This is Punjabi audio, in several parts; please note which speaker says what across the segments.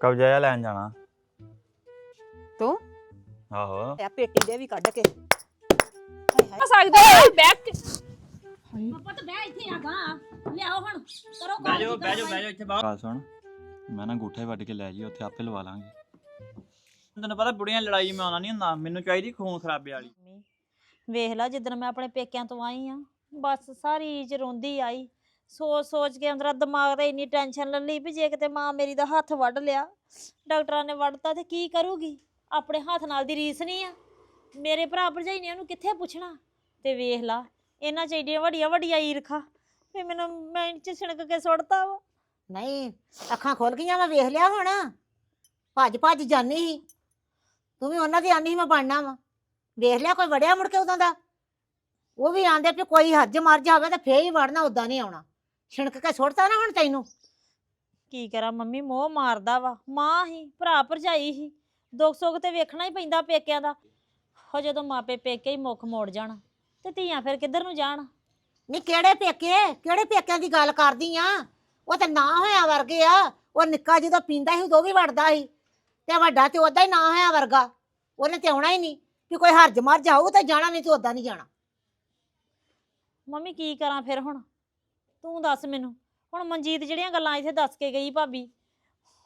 Speaker 1: ਕਬਜ਼ਾ ਜਿਹਾ ਲੈਣ ਜਾਣਾ।
Speaker 2: ਤੂੰ?
Speaker 1: ਆਹੋ।
Speaker 3: ਆ ਪੇਟੀ ਦੇ ਵੀ ਕੱਢ ਕੇ। ਹਾਏ ਹਾਏ
Speaker 2: ਆ ਸਕਦਾ ਹੈ ਬੈਕ ਕੇ
Speaker 4: ਪੁੱਤ ਬਹਿ ਇੱਥੇ ਆ ਗਾ। ਲਿਆਓ ਹੁਣ। ਕਰੋ
Speaker 1: ਬਹਿ ਜਾਓ ਬਹਿ ਜਾਓ ਬਹਿ ਜਾਓ ਇੱਥੇ ਬਾਹਰ। ਗੱਲ ਸੁਣ ਮੈਂ ਨਾ ਅੰਗੂਠਾ ਹੀ ਵੱਢ ਕੇ ਲੈ ਜੀ ਉੱਥੇ ਆਪੇ ਲਵਾ ਲਾਂਗੇ। ਤੈਨੂੰ ਪਤਾ ਬੁੜੀਆਂ ਲੜਾਈ ਮੈਂ ਆਉਣਾ ਨਹੀਂ ਹੁੰਦਾ। ਮੈਨੂੰ ਚਾਹੀਦੀ ਖੂਨ ਖਰਾਬੇ ਵਾਲੀ।
Speaker 4: ਵੇਖ ਲਾ ਜਿੱਦਣ ਮੈਂ ਆਪਣੇ ਪੇਕਿਆਂ ਤੋਂ ਆਈ ਆ। ਬਸ ਸਾਰੀ ਚ ਰੋਂਦੀ ਆਈ। ਸੋਚ ਸੋਚ ਕੇ ਅੰਦਰਾ ਦਿਮਾਗ ਤੇ ਇੰਨੀ ਟੈਨਸ਼ਨ ਲੱਲੀ ਵੀ ਜੇ ਕਿਤੇ ਮਾਂ ਮੇਰੀ ਦਾ ਹੱਥ ਵੱਢ ਲਿਆ, ਡਾਕਟਰਾਂ ਨੇ ਵੱਢਤਾ ਤੇ ਕੀ ਕਰੂਗੀ? ਆਪਣੇ ਹੱਥ ਨਾਲ ਦੀ ਰੀਸ ਨਹੀਂ ਆ। ਮੇਰੇ ਭਰਾ ਭਰਜਾਈ ਨੇ ਉਹਨੂੰ ਕਿੱਥੇ ਪੁੱਛਣਾ? ਤੇ ਵੇਖ ਲਾ, ਇਹਨਾਂ ਚ ਏਡੀਆਂ ਵੱਡੀਆਂ ਵੱਡੀਆਂ ਈਰਖਾ। ਵੀ ਮੈਨੂੰ ਮੈਂ ਚ ਛਿਣਕ ਕੇ ਸੁੱਟਤਾ ਵਾ।
Speaker 3: ਨਹੀਂ, ਅੱਖਾਂ ਖੁੱਲ ਗਈਆਂ ਮੈਂ ਵੇਖ ਲਿਆ ਹੁਣ। ਭੱਜ ਭੱਜ ਜਾਨੀ ਸੀ। ਤੂੰ ਵੀ ਉਹਨਾਂ ਦੀ ਆਨੀ ਸੀ, ਮੈਂ ਬਣਨਾ ਵਾ। ਵੇਖ ਲਿਆ, ਕੋਈ ਵੜਿਆ ਮੁੜ ਕੇ ਉਦੋਂ ਦਾ? ਉਹ ਵੀ ਆਂਦੇ ਵੀ ਕੋਈ ਹੱਜ ਮਰ ਜਾਵੇ ਤਾਂ ਫੇਰ ਹੀ ਵੜਨਾ ਉਦਾਂ ਨਹੀਂ ਆਉਣਾ। ਛਿਣਕ ਕੇ ਸੁੱਟਤਾ ਨਾ ਹੁਣ ਤੈਨੂੰ।
Speaker 4: ਕੀ ਕਰਾਂ ਮੰਮੀ ਮੋਹ ਮਾਰਦਾ ਵਾ। ਮਾਂ ਹੀ ਭਰਾ ਭਰਜਾਈ ਹੀ। ਦੁੱਖ ਸੁੱਖ ਤੇ ਵੇਖਣਾ ਹੀ ਪੈਂਦਾ ਪੇਕਿਆਂ ਦਾ। ਹੋ ਜਦੋਂ ਮਾਪੇ ਪੇਕੇ ਹੀ ਮੁੱਖ ਮੋੜ ਜਾਣ ਤੇ ਧੀਆਂ ਫਿਰ ਕਿੱਧਰ ਨੂੰ ਜਾਣ?
Speaker 3: ਨਹੀਂ ਕਿਹੜੇ ਪੇਕੇ? ਕਿਹੜੇ ਪੇਕਿਆਂ ਦੀ ਗੱਲ ਕਰਦੀ ਆ? ਉਹ ਤਾਂ ਨਾ ਹੋਇਆ ਵਰਗੇ ਆ। ਉਹ ਨਿੱਕਾ ਜਦੋਂ ਪੀਂਦਾ ਸੀ ਉਦੋਂ ਵੀ ਵੜਦਾ ਸੀ। ਤੇ ਵੱਡਾ ਤੇ ਉਦਾਂ ਹੀ ਨਾ ਹੋਇਆ ਵਰਗਾ। ਉਹਨੇ ਤੇ ਆਉਣਾ ਹੀ ਨਹੀਂ ਕਿ ਕੋਈ ਹਰਜ ਮਰ ਜਾਊ ਤੇ ਜਾਣਾ ਨਹੀਂ ਤੇ ਉਦਾਂ ਨਹੀਂ ਜਾਣਾ।
Speaker 4: ਮੰਮੀ ਕੀ ਕਰਾਂ ਫਿਰ ਹੁਣ? ਤੂੰ ਦੱਸ ਮੈਨੂੰ। ਹੁਣ ਮਨਜੀਤ ਜਿਹੜੀਆਂ ਗੱਲਾਂ ਇੱਥੇ ਦੱਸ ਕੇ ਗਈ ਭਾਬੀ,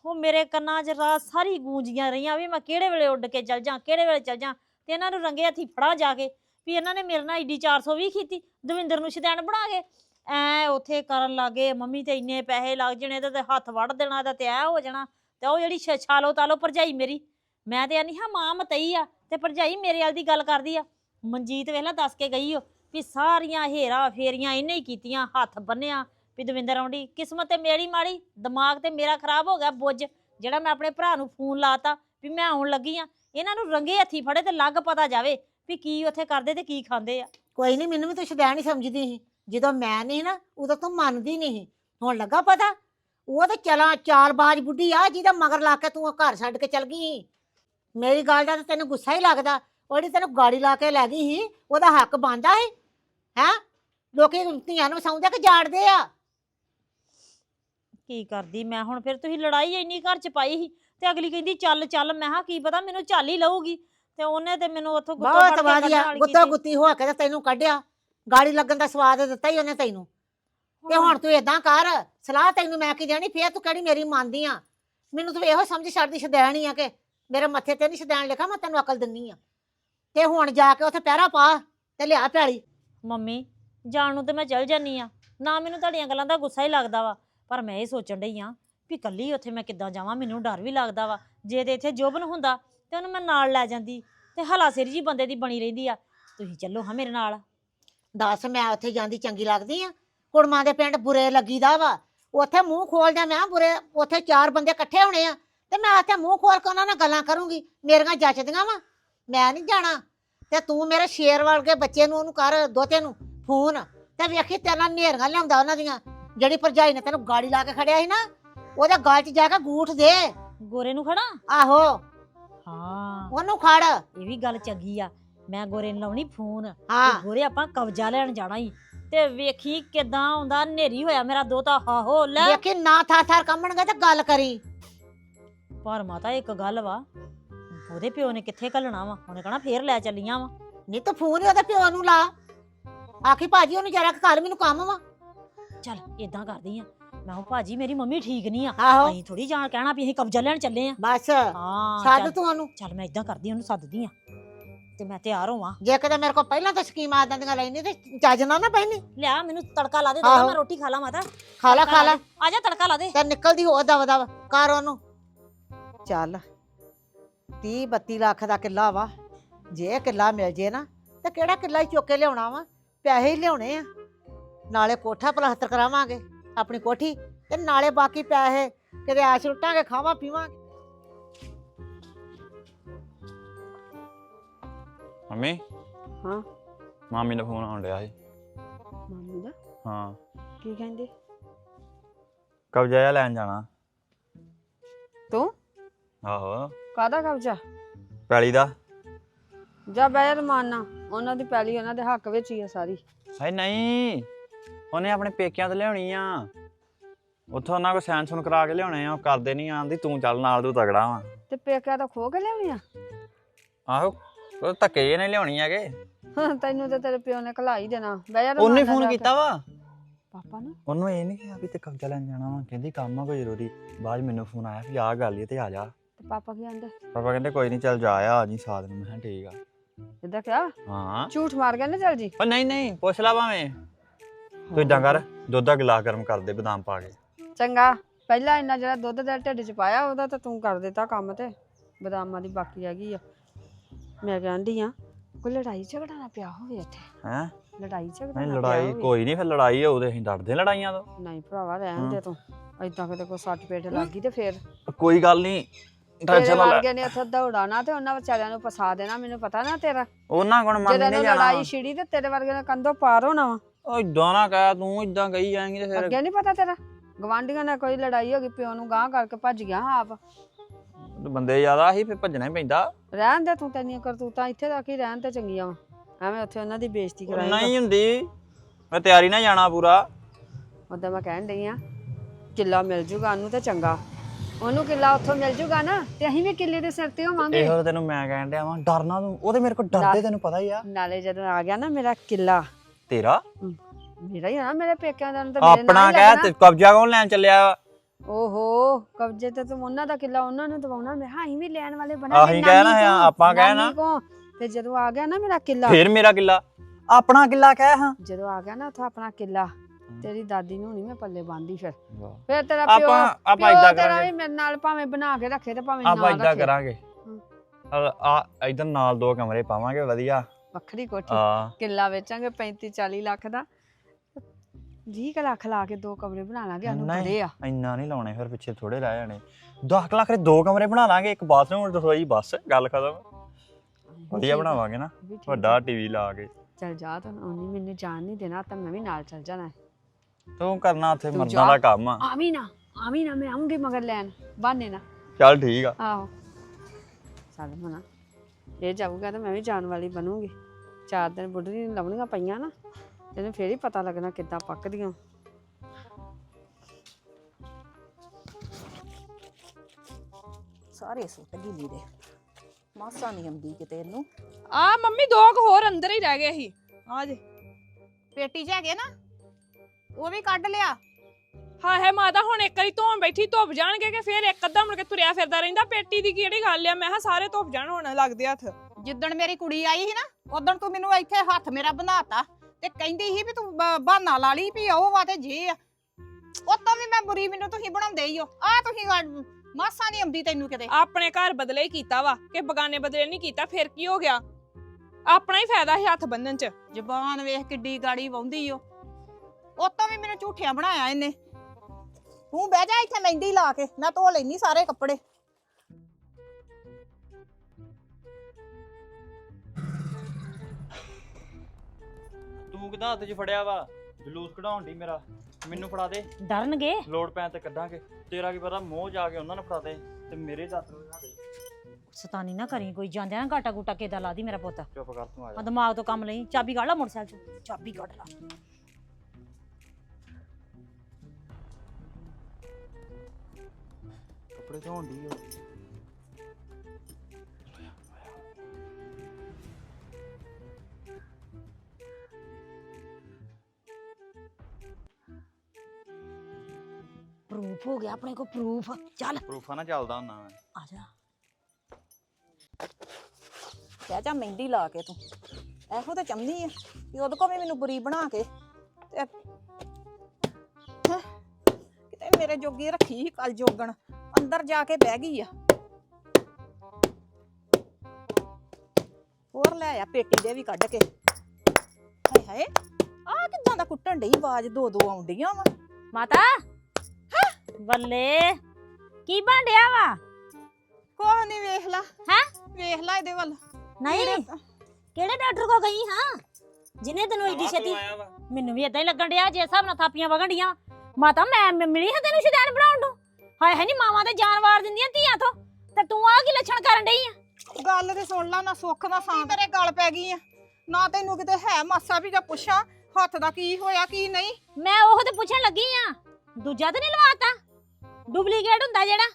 Speaker 4: ਉਹ ਮੇਰੇ ਕੰਨਾਂ 'ਚ ਰਾਤ ਸਾਰੀ ਗੂੰਜੀਆਂ ਰਹੀਆਂ ਵੀ ਮੈਂ ਕਿਹੜੇ ਵੇਲੇ ਉੱਡ ਕੇ ਚੱਲ ਜਾਂ ਕਿਹੜੇ ਵੇਲੇ ਚੱਲ ਜਾਂ ਤੇ ਇਹਨਾਂ ਨੂੰ ਰੰਗੇ ਹੱਥੀ ਫੜਾ ਜਾ ਕੇ ਵੀ ਇਹਨਾਂ ਨੇ ਮੇਰੇ ਨਾਲ ਈਡੀ 420 ਕੀਤੀ, ਦਵਿੰਦਰ ਨੂੰ ਸ਼ਦੈਣ ਬਣਾ ਕੇ। ਐ ਉੱਥੇ ਕਰਨ ਲੱਗੇ, ਮੰਮੀ ਤੇ ਇੰਨੇ ਪੈਸੇ ਲੱਗ ਜਣੇ ਇਹਦੇ ਤੇ ਹੱਥ ਵੱਢ ਦੇਣਾ ਇਹਦਾ ਤੇ ਐ ਹੋ ਜਾਣਾ ਤੇ ਉਹ ਜਿਹੜੀ ਛ- ਛਾਲੋ ਤਾਲੋ ਭਰਜਾਈ ਮੇਰੀ, ਮੈਂ ਤੇ ਆਨੀ ਹਾਂ ਮਾਂ ਮਤਈ ਆ ਤੇ ਭਰਜਾਈ ਮੇਰੇ ਵਾਲ ਦੀ ਗੱਲ ਕਰਦੀ ਆ। ਮਨਜੀਤ ਵੇਖ ਦੱਸ ਕੇ ਗਈ ਓ ਵੀ ਸਾਰੀਆਂ ਹੇਰਾ ਫੇਰੀਆਂ ਇਹਨੇ ਹੀ ਕੀਤੀਆਂ, ਹੱਥ ਬੰਨਿਆ। ਵੀ ਦਵਿੰਦਰ ਆਉਂਦੀ, ਕਿਸਮਤ ਤੇ ਮੇਰੀ ਮਾੜੀ, ਦਿਮਾਗ ਤੇ ਮੇਰਾ ਖਰਾਬ ਹੋ ਗਿਆ ਬੁੱਝ, ਜਿਹੜਾ ਮੈਂ ਆਪਣੇ ਭਰਾ ਨੂੰ ਫੋਨ ਲਾਤਾ ਵੀ ਮੈਂ ਆਉਣ ਲੱਗੀ ਆ। ਇਹਨਾਂ ਨੂੰ ਰੰਗੇ ਹੱਥੀ ਫੜੇ ਤੇ ਲੱਗ ਪਤਾ ਜਾਵੇ ਵੀ ਕੀ ਉੱਥੇ ਕਰਦੇ ਤੇ ਕੀ ਖਾਂਦੇ ਆ।
Speaker 3: ਕੋਈ ਨਹੀਂ ਮੈਨੂੰ ਵੀ ਤੂੰ ਸ਼ਦੈਣ ਹੀ ਸਮਝਦੀ ਸੀ। ਜਦੋਂ ਮੈਂ ਨਹੀਂ ਨਾ, ਉਦੋਂ ਤੂੰ ਮੰਨਦੀ ਨਹੀਂ ਸੀ। ਹੁਣ ਲੱਗਾ ਪਤਾ? ਉਹ ਤਾਂ ਚਲਾ ਚਾਲਬਾਜ਼ ਬੁੱਢੀ ਆ, ਜਿਹਦਾ ਮਗਰ ਲਾ ਕੇ ਤੂੰ ਉਹ ਘਰ ਛੱਡ ਕੇ ਚਲ ਗਈ। ਸੀ। ਮੇਰੀ ਗੱਲ ਦਾ ਤਾਂ ਤੈਨੂੰ ਗੁੱਸਾ ਹੀ ਲੱਗਦਾ। ਉਹ ਜਿਹੜੀ ਤੈਨੂੰ ਗਾੜੀ ਲਾ ਕੇ ਲੈ ਗਈ ਸੀ। ਉਹਦਾ ਹੱਕ ਬਣਦਾ ਸੀ। ਹੈ? ਲੋਕੀ ਧੀਆਂ ਨੂੰ ਵਸਾਉਂਦੇ ਕਿ ਜਾੜਦੇ ਆ?
Speaker 4: ਕੀ ਕਰਦੀ? ਮੈਂ ਹੁਣ ਫਿਰ ਤੁਸੀਂ ਲੜਾਈ ਇੰਨੀ ਘਰ ਚ ਪਾਈ ਸੀ ਤੇ ਅਗਲੀ ਕਹਿੰਦੀ ਚੱਲ ਚੱਲ। ਮੈਂ ਹਾਂ ਕੀ ਪਤਾ? ਮੈਨੂੰ ਚੱਲ ਹੀ ਲਊਗੀ। ਤੇ ਉਹਨੇ ਤੇ ਮੈਨੂੰ ਉੱਥੋਂ ਗੁੱਤੋਂ ਫੜ
Speaker 3: ਬਹੁਤ
Speaker 4: ਕੇ ਕੱਢਣ
Speaker 3: ਵਧੀਆ
Speaker 4: ਵਾਲੀ
Speaker 3: ਗੁੱਤੋ
Speaker 4: ਕੀਤੀ।
Speaker 3: ਗੁੱਤੀ ਹੋ ਕੇ ਤੇ ਤੈਨੂੰ ਕੱਢਿਆ। ਗਾੜੀ ਲੱਗਣ ਦਾ ਸਵਾਦ ਦਿੱਤਾ ਹੀ ਉਹਨੇ ਤੈਨੂੰ। ਤੇ ਹੁਣ ਤੂੰ ਏਦਾਂ ਕਰ ਸਲਾਹ ਤੈਨੂੰ ਮੈਂ ਕੀ ਦੇਣੀ? ਫੇਰ ਤੂੰ ਕਿਹੜੀ ਮੇਰੀ ਮੰਨਦੀ ਆ? ਮੈਨੂੰ ਤੂੰ ਇਹੋ ਸਮਝ ਛੱਡਦੀ ਸ਼ਦੈਣ ਹੀ ਆ ਕਿ ਮੇਰੇ ਮੱਥੇ ਤੇ ਨਹੀਂ ਸ਼ਦੈਣ ਲਿਖਾ ਮੈਂ ਤੈਨੂੰ ਅਕਲ ਦਿੰਨੀ ਆ। ਤੇ ਹੁਣ ਜਾ ਕੇ ਉੱਥੇ ਪਹਿਰਾ ਪਾ ਤੇ ਲਿਆ ਪਿਆਲੀ
Speaker 4: ਮੰਮੀ, ਜਾਣ ਨੂੰ ਤੇ ਮੈਂ ਚਲ ਜਾਨੀ ਆ। ਨਾ ਮੈਨੂੰ ਤੁਹਾਡੀਆਂ ਗੱਲਾਂ ਦਾ ਗੁੱਸਾ ਹੀ ਲੱਗਦਾ ਵਾ, ਪਰ ਮੈਂ ਇਹ ਸੋਚਣ ਡਈ ਆ ਵੀ ਕੱਲੀ ਉੱਥੇ ਮੈਂ ਕਿੱਦਾਂ ਜਾਵਾਂ, ਮੈਨੂੰ ਡਰ ਵੀ ਲੱਗਦਾ ਵਾ। ਜੇ ਤੇ ਇੱਥੇ ਜੋਬਨ ਹੁੰਦਾ, ਤੇ ਉਹਨੂੰ ਮੈਂ ਨਾਲ ਲੈ ਜਾਂਦੀ, ਤੇ ਹਲਾ ਸਿਰ ਜੀ ਬੰਦੇ ਦੀ ਬਣੀ ਰਹਿੰਦੀ ਆ। ਤੁਸੀਂ ਚੱਲੋ ਹਾਂ ਮੇਰੇ ਨਾਲ।
Speaker 3: ਦੱਸ, ਮੈਂ ਉੱਥੇ ਜਾਂਦੀ ਚੰਗੀ ਲੱਗਦੀ ਆ? ਕੁੜਮਾਂ ਦੇ ਪਿੰਡ ਬੁਰੇ ਲੱਗੀਦਾ ਵਾ। ਉੱਥੇ ਮੂੰਹ ਖੋਲ ਜਾ ਮੈਂ ਕਿਹਾ ਬੁਰੇ, ਉੱਥੇ ਚਾਰ ਬੰਦੇ ਇਕੱਠੇ ਹੋਣੇ ਆ। ਤੇ ਮੈਂ ਉੱਥੇ ਮੂੰਹ ਖੋਲ ਕੇ ਉਹਨਾਂ ਨਾਲ ਗੱਲਾਂ ਕਰੂੰਗੀ। ਮੇਰੀਆਂ ਜੱਚਦੀਆਂ ਵਾ। ਮੈਂ ਨਹੀਂ ਜਾਣਾ। ਤੇ ਤੂੰ ਮੇਰੇ ਸ਼ੇਰ ਵਰਗੇ ਬੱਚੇ ਨੂੰ ਉਹਨੂੰ ਕਰ ਦੋਤੇ ਨੂੰ ਫੋਨ। ਤੇ ਵੇਖੀ ਤੇਰੇ ਨੇਰੀਆਂ ਲਿਆਉਂਦਾ ਉਹਨਾਂ ਦੀਆਂ। ਜਿਹੜੀ ਭਰਜਾਈ ਨੇ ਤੈਨੂੰ ਗਾੜੀ ਲਾ ਕੇ ਖੜਿਆ ਸੀ ਨਾ ਉਹਦੇ ਗਲ 'ਚ ਜਾ ਕੇ ਗੂਠ ਦੇ।
Speaker 4: ਗੋਰੇ ਨੂੰ ਖੜਾ?
Speaker 3: ਆਹੋ।
Speaker 4: ਹਾਂ।
Speaker 3: ਉਹਨੂੰ ਖੜ।
Speaker 4: ਇਹ ਵੀ ਗੱਲ ਚੰਗੀ ਆ। ਮੈਂ ਗੋਰੇ ਨੂੰ ਲਾਉਣੀ ਫੋਨ।
Speaker 3: ਹਾਂ।
Speaker 4: ਗੋਰੇ ਆਪਾਂ ਕਬਜ਼ਾ ਲੈਣ ਜਾਣਾ ਈ। ਤੇ ਵੇਖੀ ਕਿਦਾਂ ਆਉਂਦਾ ਨੇਰੀ ਹੋਇਆ ਮੇਰਾ ਦੋਤਾ ਹਾਹੋ ਲੈ।
Speaker 3: ਵੇਖੀ ਨਾ ਥਾਰ ਥਾਰ ਕੰਮਣਗੇ ਤੇ ਗੱਲ ਕਰੀ।
Speaker 4: ਪਰ ਮਾਤਾ ਇੱਕ ਗੱਲ ਵਾ। ਉਹਦੇ ਪਿਓ ਨੇ ਕਿੱਥੇ ਘੱਲਣਾ ਵਾ? ਉਹਨੇ ਕਹਣਾ ਫੇਰ ਲੈ ਚੱਲੀਆਂ ਵਾ।
Speaker 3: ਨਹੀਂ ਤਾਂ ਫੋਨ ਹੀ ਉਹਦੇ ਪਿਓ ਨੂੰ ਲਾ। ਆਖੀ ਭਾਜੀ ਉਹਨੂੰ ਜਰਾ ਘਰ ਮੈਨੂੰ ਕੰਮ ਵਾ।
Speaker 4: ਚੱਲ ਇਦਾਂ ਕਰਦੀ ਆ। ਮੈਂ ਉਹ ਭਾਜੀ ਮੇਰੀ ਮੰਮੀ ਠੀਕ ਨਹੀਂ ਆ।
Speaker 3: ਆਹੋ।
Speaker 4: ਅਸੀਂ ਥੋੜੀ ਜਾਣ ਕਹਿਣਾ ਵੀ ਅਸੀਂ ਕਬਜ਼ਾ ਲੈਣ ਚੱਲੇ ਆ।
Speaker 3: ਬਸ
Speaker 4: ਹਾਂ
Speaker 3: ਸੱਦ
Speaker 4: ਚੱਲ-
Speaker 3: ਤੂੰ ਉਹਨੂੰ।
Speaker 4: ਚੱਲ ਮੈਂ ਇਦਾਂ ਕਰਦੀ ਉਹਨੂੰ ਸੱਦਦੀ ਆ। ਤੇ ਮੈਂ ਤਿਆਰ ਹੋਵਾਂ।
Speaker 3: ਜੇ ਕਿਤੇ ਮੇਰੇ ਕੋਲ ਪਹਿਲਾਂ ਤਾਂ ਸਕੀਮ ਆ ਦਿੰਦੀਆਂ ਲੈਣੀ ਤੇ ਚੱਜ ਨਾਲ ਨਾ ਪੈਣੀ
Speaker 4: ਲਿਆ ਮੈਨੂੰ ਤੜਕਾ ਲਾ ਦੇ
Speaker 3: ਆਹੋ।
Speaker 4: ਮੈਂ ਰੋਟੀ ਖਾ ਲਾ ਮਾਤਾ।
Speaker 3: ਖਾ ਲਾ ਖਾ ਲਾ।
Speaker 4: ਆ ਜਾ ਤੜਕਾ ਲਾ ਦੇ।
Speaker 3: ਤੇ ਨਿਕਲਦੀ ਹੋ ਦਵ ਦਵ ਕਰ ਉਹਨੂੰ। ਚੱਲ। 30 32 ਲੱਖ ਦਾ ਕਿੱਲਾ ਵਾ। ਜੇ ਕਿੱਲਾ ਮਿਲ ਜੇ ਨਾ ਤੇ ਕਿਹੜਾ ਕਿੱਲਾ ਹੀ ਚੁੱਕ ਕੇ ਲਿਆਉਣਾ ਵਾ? ਪੈਸੇ ਹੀ ਲਿਆਉਣੇ ਆ। ਨਾਲੇ ਕੋਠਾ ਪਲਾਸਟਰ ਕਰਾਵਾਂਗੇ ਆਪਣੀ ਕੋਠੀ ਤੇ ਨਾਲੇ ਬਾਕੀ ਪੈਸੇ ਕਿਤੇ ਆਸ਼ ਲੁੱਟਾਂਗੇ ਖਾਵਾਂ ਪੀਵਾਂਗੇ।
Speaker 1: ਮੰਮੀ?
Speaker 2: ਹਾਂ।
Speaker 1: ਮਾਮੀ ਦਾ ਫੋਨ ਆਉਣ ਡਿਆ ਸੀ।
Speaker 2: ਮੰਮੀ ਦਾ?
Speaker 1: ਹਾਂ।
Speaker 2: ਕੀ ਕਹਿੰਦੇ?
Speaker 1: ਕਬਜ਼ਾ ਜਿਹਾ ਲੈਣ ਜਾਣਾ।
Speaker 2: ਤੂੰ?
Speaker 1: ਆਹੋ।
Speaker 2: ਕਾਦਾ ਕਬਜ਼ਾ?
Speaker 1: ਪੈਲੀ ਦਾ?
Speaker 2: ਜਾ ਬੈਰ ਮਾਨਣਾ ਉਹਨਾਂ ਦੀ ਪੈਲੀ ਉਹਨਾਂ ਦੇ ਹੱਕ ਵਿੱਚ ਹੀ ਆ ਸਾਰੀ।
Speaker 1: ਹਾਏ ਨਹੀਂ ਉਹਨੇ ਆਪਣੇ ਪੇਕਿਆਂ ਤੋਂ ਲਿਆਉਣੀ ਆ। ਉੱਥੋਂ ਉਹਨਾਂ ਕੋ ਸੈਨ ਸੁਨ ਕਰਾ ਕੇ ਲਿਆਉਣੇ ਆ ਉਹ ਕਰਦੇ ਨਹੀਂ ਆਂਦੀ ਤੂੰ ਚੱਲ ਨਾਲ ਤੂੰ ਤਗੜਾ ਵਾ।
Speaker 2: ਤੇ ਪੇਕਿਆ ਤਾਂ ਖੋ ਕੇ ਲਿਆਉਣੀ ਆ?
Speaker 1: ਆਹੋ ਉਹ ਧੱਕੇ ਜਿਹੇ ਨੇ ਲਿਆਉਣੀ ਹੈਗੇ।
Speaker 2: ਹਾਂ, ਤੈਨੂੰ ਤੇ ਤੇਰੇ ਪਿਓ ਨੇ ਘਲਾ ਹੀ ਦੇਣਾ। ਜਾ
Speaker 1: ਉਹਨੇ ਫੋਨ
Speaker 2: ਜਾ।
Speaker 1: ਕੀਤਾ ਵਾ?
Speaker 2: ਪਾਪਾ ਨੂੰ?
Speaker 1: ਉਹਨੂੰ ਇਹ ਨਹੀਂ ਕਿਹਾ ਵੀ ਤੇ ਕਬਜ਼ਾ ਲੈਣ ਜਾਣਾ ਵਾ ਕਹਿੰਦੀ ਕੰਮ ਆ ਕੋਈ ਜ਼ਰੂਰੀ। ਬਾਅਦ 'ਚ ਮੈਨੂੰ ਫੋਨ ਆਇਆ ਵੀ ਆਹ ਗੱਲ ਈ ਤੇ ਆ ਜਾ।
Speaker 2: ਤੇ ਪਾਪਾ ਕੀ ਆਂਦੇ?
Speaker 1: ਪਾਪਾ ਕਹਿੰਦੇ ਕੋਈ ਨਹੀਂ ਚੱਲ ਜਾ ਆ ਜੀ ਸਾਥ ਨੂੰ। ਮੈਂ ਕਿਹਾ ਠੀਕ ਆ।
Speaker 2: ਇਦਾਂ ਕਿਹਾ?
Speaker 1: ਹਾਂ।
Speaker 2: ਝੂਠ ਮਾਰ ਕੇ ਨਾ ਚੱਲ ਜੀ?
Speaker 1: ਪਰ ਨਹੀਂ ਨਹੀਂ ਪੁੱਛ ਲਾ ਭਾਵੇਂ। ਤੂੰ ਇਦਾਂ ਕਰ ਦੁੱਧ ਦਾ ਗਲਾਸ ਗਰਮ ਕਰ ਦੇ ਬਦਾਮ ਪਾ ਕੇ।
Speaker 2: ਚੰਗਾ ਪਹਿਲਾਂ ਇੰਨਾ ਜਿਹੜਾ ਦੁੱਧ ਦੇ ਢਿੱਡ 'ਚ ਪਾਇਆ ਉਹਦਾ ਤਾਂ ਤੂੰ ਕਰ ਦਿੱਤਾ ਕੰਮ ਤੇ। ਬਦਾਮਾਂ ਦੀ ਬਾਕੀ ਹੈਗੀ ਆ। ਮੈਂ ਕਹਿੰਦੀ ਆ ਕੋਈ ਲੜਾਈ ਝਗੜਾ ਨਾ ਪਿਆ ਹੋਵੇ ਇੱਥੇ।
Speaker 1: ਹੈ?
Speaker 2: ਲੜਾਈ ਝਗੜਾ
Speaker 1: ਨਹੀਂ
Speaker 2: ਨਾ ਪਿਆ
Speaker 1: ਲੜਾਈ
Speaker 2: ਹੋਵੇ।
Speaker 1: ਕੋਈ ਨਹੀਂ ਫਿਰ ਲੜਾਈ ਹੋਊ ਤੇ ਅਸੀਂ ਡਰਦੇ ਲੜਾਈਆਂ ਤੋਂ।
Speaker 2: ਨਹੀਂ ਭਰਾਵਾ ਰਹਿਣ ਦੇ ਤੂੰ। ਏਦਾਂ ਕਿਤੇ ਕੋਈ ਸੱਟ ਪੇਟ ਲੱਗ ਗਈ ਤੇ ਫੇਰ।
Speaker 1: ਕੋਈ ਗੱਲ ਨਹੀਂ ਟੈਨਸ਼ਨ ਨਾ ਲੈ
Speaker 2: ਨੇ ਉੱਥੇ ਦੌੜਾਣਾ ਤੇ ਉਹਨਾਂ ਵਿਚਾਰਿਆਂ ਨੂੰ ਫਸਾ ਦੇਣਾ ਮੈਨੂੰ ਪਤਾ ਨਾ ਤੇਰਾ।
Speaker 1: ਉਹਨਾਂ ਕੋਲ ਮੰਨ ਨਹੀਂ ਜਾਣਾ
Speaker 2: ਲੜਾਈ ਛਿੜੀ ਤੇ ਤੇਰੇ ਵਰਗੇ ਨੇ ਕੰਧੋਂ ਪਾਰ ਹੋਣਾ ਵਾ।
Speaker 1: ਉਹ ਇਦਾਂ ਨਾ ਕਹਿ ਤੂੰ ਇਦਾਂ ਕਹੀ ਜਾਏਂਗੀ ਤੇ ਫਿਰ
Speaker 2: ਅੱਗੇ ਨਹੀਂ ਪਤਾ ਤੇਰਾ? ਗਵਾਂਢੀਆਂ ਨਾਲ ਕੋਈ ਲੜਾਈ ਹੋ ਗਈ ਪਿਓ ਨੂੰ ਗਾਂਹ ਕਰਕੇ ਭੱਜ ਗਿਆ ਆਪ।
Speaker 1: ਬੰਦੇ ਜ਼ਿਆਦਾ ਹੀ ਫਿਰ ਭੱਜਣਾ ਹੀ ਪੈਂਦਾ।
Speaker 2: ਰਹਿਣ ਦੇ ਤੂੰ ਤੈਨੀਆਂ ਕਰਤੂਤਾਂ ਇੱਥੇ ਤੱਕ ਹੀ ਰਹਿਣ ਤੇ ਚੰਗੀਆਂ ਵਾ। ਐਵੇਂ ਉੱਥੇ ਉਹਨਾਂ ਦੀ ਬੇਇੱਜ਼ਤੀ ਕਰਾਈ
Speaker 1: ਨਹੀਂ ਹੁੰਦੀ। ਮੈਂ ਤਿਆਰੀ ਨਾਲ ਜਾਣਾ ਪੂਰਾ।
Speaker 2: ਉਦੋਂ ਮੈਂ ਕਹਿਣ ਡਈ ਆ ਕਿੱਲਾ ਮਿਲ ਜੂਗਾ ਉਹਨੂੰ ਤੇ ਚੰਗਾ। ਉਹਨੂੰ ਕਿੱਲਾ ਉੱਥੋਂ ਮਿਲ ਜੂਗਾ ਨਾ ਤੇ ਅਸੀਂ ਵੀ ਕਿੱਲੇ ਦੇ ਸਿਰ ਤੇ ਹੋਵਾਂਗੇ
Speaker 1: ਇਹੋ ਤਾਂ ਤੈਨੂੰ ਮੈਂ ਕਹਿਣ ਡਿਆ ਵਾਂ ਡਰਨਾ ਤੂੰ ਉਹਦੇ ਮੇਰੇ ਕੋਲ ਡਰਦੇ ਤੈਨੂੰ ਪਤਾ ਹੀ ਆ
Speaker 2: ਨਾਲੇ ਜਦੋਂ ਆ ਗਿਆ ਨਾ ਮੇਰਾ ਕਿੱਲਾ
Speaker 1: ਤੇਰਾ
Speaker 2: ਮੇਰਾ ਹੀ ਆ ਨਾ ਮੇਰੇ ਪੇਕਿਆਂ ਦਾ ਨੂੰ ਤਾਂ ਮੇਰੇ
Speaker 1: ਆਪਣਾ
Speaker 2: ਨਾਲ ਹੀ
Speaker 1: ਕਹਿ
Speaker 2: ਲੱਗਣਾ।
Speaker 1: ਤੇ ਕਬਜ਼ਾ ਕੌਣ ਲੈਣ ਚੱਲਿਆ?
Speaker 2: ਓਹੋ ਕਬਜ਼ੇ ਤੇ ਤੂੰ ਉਹਨਾਂ ਦਾ ਕਿੱਲਾ ਉਹਨਾਂ ਨੂੰ ਦਵਾਉਣਾ ਮੈਂ ਹਾਂ ਅਸੀਂ ਵੀ ਲੈਣ ਵਾਲੇ ਬਣਾਂਗੇ
Speaker 1: ਅਸੀਂ ਕਹਿਣਾ
Speaker 2: ਨਾਨੀ ਕੋਲ,
Speaker 1: ਆਪਾਂ ਕਹਿਣਾ।
Speaker 2: ਨਾਨੀ ਕੋਲ। ਤੇ ਜਦੋਂ ਆ ਗਿਆ ਨਾ ਮੇਰਾ ਕਿੱਲਾ
Speaker 1: ਫੇਰ ਮੇਰਾ ਕਿੱਲਾ ਆਪਣਾ ਕਿੱਲਾ ਕਹਿ ਹਾਂ
Speaker 2: ਜਦੋਂ ਆ ਗਿਆ ਨਾ ਉੱਥੋਂ ਆਪਣਾ ਕਿੱਲਾ ਤੇਰੀ ਦਾਦੀ ਨੂੰ ਨਹੀਂ ਮੈਂ ਪੱਲੇ ਬੰਦੀ ਫਿਰ।
Speaker 1: ਵਾਹ।
Speaker 2: ਫਿਰ ਤੇਰਾ
Speaker 1: ਆਪਾਂ-
Speaker 2: ਪਿਓ
Speaker 1: ਆਪਾਂ
Speaker 2: ਪਿਓ
Speaker 1: ਏਦਾਂ
Speaker 2: ਤੇਰਾ
Speaker 1: ਕਰਾਂਗੇ।
Speaker 2: ਵੀ ਮੇਰੇ ਨਾਲ ਭਾਵੇਂ ਬਣਾ ਕੇ ਰੱਖੇ ਤੇ ਭਾਵੇਂ ਨਾ
Speaker 1: ਆਪਾਂ ਇਦਾਂ
Speaker 2: ਰੱਖੇ।
Speaker 1: ਕਰਾਂਗੇ।
Speaker 2: ਹਮ।
Speaker 1: ਆ ਇਧਰ ਨਾਲ ਦੋ ਕਮਰੇ ਪਾਵਾਂਗੇ ਵਧੀਆ।
Speaker 2: ਵੱਖਰੀ ਕੋਠੀ।
Speaker 1: ਆ
Speaker 2: ਕਿੱਲਾ ਵੇਚਾਂਗੇ 35 40 ਲੱਖ ਦਾ। 20 ਲੱਖ ਲਾ ਕੇ ਦੋ ਕਮਰੇ ਬਣਾ ਲਾਂਗੇ ਸਾਨੂੰ
Speaker 1: ਨਹੀਂ।
Speaker 2: ਬੜੇ ਆ।
Speaker 1: ਇੰਨਾ ਨਹੀਂ ਲਾਉਣੇ ਫਿਰ ਪਿੱਛੇ ਥੋੜੇ ਰਹਿ ਜਾਣੇ। 10 ਲੱਖ ਦੇ ਦੋ ਕਮਰੇ ਬਣਾ ਲਾਂਗੇ ਇੱਕ ਬਾਥਰੂਮ ਰਸੋਈ ਬਸ ਗੱਲ ਖਤਮ। ਵਧੀਆ ਬਣਾਵਾਂਗੇ ਨਾ ਵੱਡਾ ਟੀਵੀ ਲਾ ਕੇ।
Speaker 2: ਚੱਲ ਜਾ ਤਾਂ ਉਹਨੇ ਮੈਨੂੰ ਜਾਣ ਨਹੀਂ ਦੇਣਾ ਤਾਂ ਮੈਂ ਵੀ ਨਾਲ ਚੱਲ ਜਾਣਾ। ਹੈ।
Speaker 1: ਤੂੰ ਕਰਨਾ ਉੱਥੇ ਮਰਦਾਂ। ਦਾ ਕੰਮ ਆ।
Speaker 2: ਆਵੀਂ ਨਾ ਆਵੀਂ ਨਾ ਮੈਂ ਆਉਂਗੀ ਮਗਰ ਲੈਣ ਬਾਨੇ ਨਾ।
Speaker 1: ਚੱਲ ਠੀਕ ਆ।
Speaker 2: ਆਹੋ। ਚੱਲ ਮਨਾ ਇਹ ਜਾਊਗਾ ਤਾਂ ਮੈਂ ਵੀ ਜਾਣ ਵਾਲੀ ਬਣੂਗੀ। ਚਾਰ ਦਿਨ ਬੁੱਢੀ ਨੂੰ ਲਾਉਣੀਆਂ ਪਈਆਂ ਨਾ ਤੈਨੂੰ ਫੇਰ ਹੀ ਪਤਾ ਲੱਗਣਾ ਕਿੱਦਾਂ ਪੱਕਦੀਆਂ।
Speaker 5: ਸਾਰੇ ਸੁੱਟ ਗਿੱਲੀ ਦੇ ਮਾਸਾ ਨਹੀਂ ਆਉਂਦੀ ਕਿਤੇ ਇਹਨੂੰ।
Speaker 6: ਆ ਮੰਮੀ ਦੋ ਕੁ ਹੋਰ ਅੰਦਰ ਹੀ ਰਹਿ ਗਏ ਸੀ। ਆ ਜੇ।
Speaker 5: ਪੇਟੀ 'ਚ ਹੈਗੇ ਨਾ? ਉਹ ਵੀ ਕੱਢ ਲਿਆ।
Speaker 6: ਹਾਂ ਹੈ ਮਾਤਾ ਹੁਣ ਇੱਕ ਵਾਰੀ ਧੋਣ ਬੈਠੀ ਧੁੱਪ ਜਾਣਗੇ ਕਿ ਫੇਰ ਇੱਕ ਅੱਧਾ ਮੁੜ ਕੇ ਤੁਰਿਆ ਫਿਰਦਾ ਰਹਿੰਦਾ? ਪੇਟੀ ਦੀ ਕਿਹੜੀ ਗੱਲ ਆ? ਮੈਂ ਕਿਹਾ ਸਾਰੇ ਧੁੱਪ ਜਾਣ ਹੋਣ ਲੱਗਦੇ ਹੱਥ।
Speaker 5: ਜਿੱਦਣ ਮੇਰੀ ਕੁੜੀ ਆਈ ਸੀ ਨਾ ਉਦੋਂ ਤੂੰ ਮੈਨੂੰ ਇੱਥੇ ਹੱਥ ਮੇਰਾ ਬਣਾਤਾ ਤੇ ਕਹਿੰਦੀ ਸੀ ਵੀ ਤੂੰ ਬ- ਬਹਾਨਾ ਲਾ ਲਈ ਵੀ ਉਹ ਵਾ ਤੇ ਜੇ ਆ। ਉਹ ਤਾਂ ਵੀ ਮੈਂ ਬੁਰੀ ਮੈਨੂੰ ਤੁਸੀਂ ਬਣਾਉਂਦੇ ਹੀ ਹੋ। ਆ ਤੁਸੀਂ ਗੱਲ- ਮਾਸਾ ਨਹੀਂ ਆਉਂਦੀ ਤੈਨੂੰ ਕਿਤੇ।
Speaker 6: ਆਪਣੇ ਘਰ ਬਦਲੇ ਹੀ ਕੀਤਾ ਵਾ ਕਿ ਬਗਾਨੇ ਬਦਲੇ ਨਹੀਂ ਕੀਤਾ ਫਿਰ ਕੀ ਹੋ ਗਿਆ? ਆਪਣਾ ਹੀ ਫਾਇਦਾ ਸੀ ਹੱਥ ਬੰਨਣ ਚ।
Speaker 5: ਜ਼ਬਾਨ ਵੇਖ ਕਿੱਡੀ ਗਾੜੀ ਵਾਉਂਦੀ ਓ। ਉਹ ਤਾਂ ਵੀ ਮੈਨੂੰ ਝੂਠਿਆ ਬਣਾਇਆ ਇਹਨੇ। ਤੂੰ ਬਹਿ ਜਾ ਇੱਥੇ ਮਹਿੰਦੀ ਲਾ ਕੇ ਮੈਂ ਧੋ ਲੈਣੀ ਸਾਰੇ ਕੱਪੜੇ।
Speaker 1: ਤੂੰ ਕਿਦਾਂ ਹੱਥ 'ਚ ਫੜਿਆ ਵਾ? ਜਲੂਸ ਕਢਾਉਣ ਦੀ ਮੇਰਾ। ਮੈਨੂੰ ਫੜਾ ਦੇ।
Speaker 4: ਡਰਨਗੇ?
Speaker 1: ਲੋੜ ਪੈਣ ਤੇ ਕੱਢਾਂਗੇ। ਤੇਰਾ ਕੀ ਪਤਾ ਮੋਹ ਜਾ ਕੇ ਉਹਨਾਂ ਨੂੰ ਫੜਾ ਦੇ ਤੇ ਮੇਰੇ ਦਾਤ ਨੂੰ ਫੜਾ ਦੇ।
Speaker 4: ਸਤਾਨੀ ਨਾ ਕਰੀ ਕੋਈ ਜਾਂਦਿਆਂ ਨਾ ਘਾਟਾ ਗੂਟਾ ਕਿਦਾਂ ਲਾ ਦੀ ਮੇਰਾ ਪੁੱਤ।
Speaker 1: ਚੁੱਪ ਕਰ ਤੂੰ ਆ
Speaker 4: ਆ
Speaker 1: ਜਾ
Speaker 4: ਦਿਮਾਗ ਤੋਂ ਕੰਮ ਲਈ ਚਾਬੀ ਕੱਢ ਲਾ ਮੋਟਰਸਾਈਕਲ ਚ। ਚਾਬੀ ਕੱਢ ਲਾ।
Speaker 1: ਕੱਪੜੇ ਧੋਣ ਦੀ ਓ
Speaker 4: ਪ੍ਰੂਫ ਹੋ ਗਿਆ ਆਪਣੇ ਕੋ ਪ੍ਰੂਫ। ਚੱਲ।
Speaker 1: ਪ੍ਰੂਫਾ ਨਾ ਚੱਲਦਾ ਹੁੰਦਾ ਮੈਂ।
Speaker 4: ਆ ਜਾ।
Speaker 5: ਕਹਿ ਜਾ ਮਹਿੰਦੀ ਲਾ ਕੇ ਤੂੰ। ਇਹੋ ਤਾਂ ਚੰਮਦੀ ਆ ਕਿ ਉਹਦੇ ਕੋਲ ਵੀ ਮੈਨੂੰ ਬੁਰੀ ਬਣਾ ਕੇ ਤੇ ਹੈਂ, ਕਿਤੇ ਮੇਰੇ ਜੋਗੀ ਰੱਖੀ ਸੀ ਕੱਲ ਜੋਗਣ। ਅੰਦਰ ਜਾ ਕੇ ਬਹਿ ਗਈ ਆ। ਹੋਰ ਲੈ ਆ ਪੇਟੀ ਦੇ ਵੀ ਕੱਢ ਕੇ। ਹਾਏ ਹਾਏ ਆ ਕਿੱਦਾਂ ਦਾ ਕੁੱਟਣ ਡਈ ਆਵਾਜ਼? ਦੋ ਦੋ ਆਉਂਦੀਆਂ ਵਾ।
Speaker 4: ਮਾਤਾ? ਬੱਲੇ ਕੀ ਭਾਂਡਿਆ ਵਾ?
Speaker 5: ਕੋਹ ਨਹੀਂ ਵੇਖ ਲਾ।
Speaker 4: ਹੈਂ?
Speaker 5: ਵੇਖ ਲਾ ਇਹਦੇ ਵੱਲ।
Speaker 4: ਨਹੀਂ ਕਿਹੜੇ ਡਾਕਟਰ ਕੋ ਗਈ ਹਾਂ? ਜਿਨੇ ਤੈਨੂੰ ਏਡੀ ਛੇਤੀ ਮੈਨੂੰ ਵੀ ਇਦਾਂ ਹੀ ਲੱਗਣ ਡਿਆ ਜੇ ਹਿਸਾਬ ਨਾਲ ਥਾਪੀਆਂ ਵਗਣ ਡੀਆਂ ਮਾਤਾ ਮੈਂ ਮੈਂ ਮਿਲੀ ਹਾਂ ਤੈਨੂੰ ਸ਼ੈਤਾਨ ਬਣਾਉਣ ਨੂੰ? ਹਾਏ ਹੈ ਨਹੀਂ ਮਾਵਾਂ ਤੇ ਜਾਨ ਵਾਰ ਦਿੰਦੀਆਂ ਧੀਆਂ ਤੋਂ। ਤੇ ਤੂੰ ਆ ਕੀ ਲੱਛਣ ਕਰਨ ਡਈ ਆ?
Speaker 5: ਗੱਲ ਤੇ ਸੁਣ ਲਾ ਨਾ ਸੁੱਖ ਨਾ ਸਾਂ ਤੇਰੇ ਗੱਲ ਪੈ ਗਈ ਆ। ਨਾ ਤੈਨੂੰ ਕਿਤੇ ਹੈ ਮਾਸਾ ਵੀ ਜਾਂ ਪੁੱਛਾਂ ਹੱਥ ਦਾ ਕੀ ਹੋਇਆ ਕੀ ਨਹੀਂ?
Speaker 4: ਮੈਂ ਉਹ ਤੇ ਪੁੱਛਣ ਲੱਗੀ ਆ। ਦੂਜਾ ਤਾਂ ਨਹੀਂ ਲਵਾਤਾ? ਡੁਪਲੀਕੇਟ ਹੁੰਦਾ ਜਿਹੜਾ।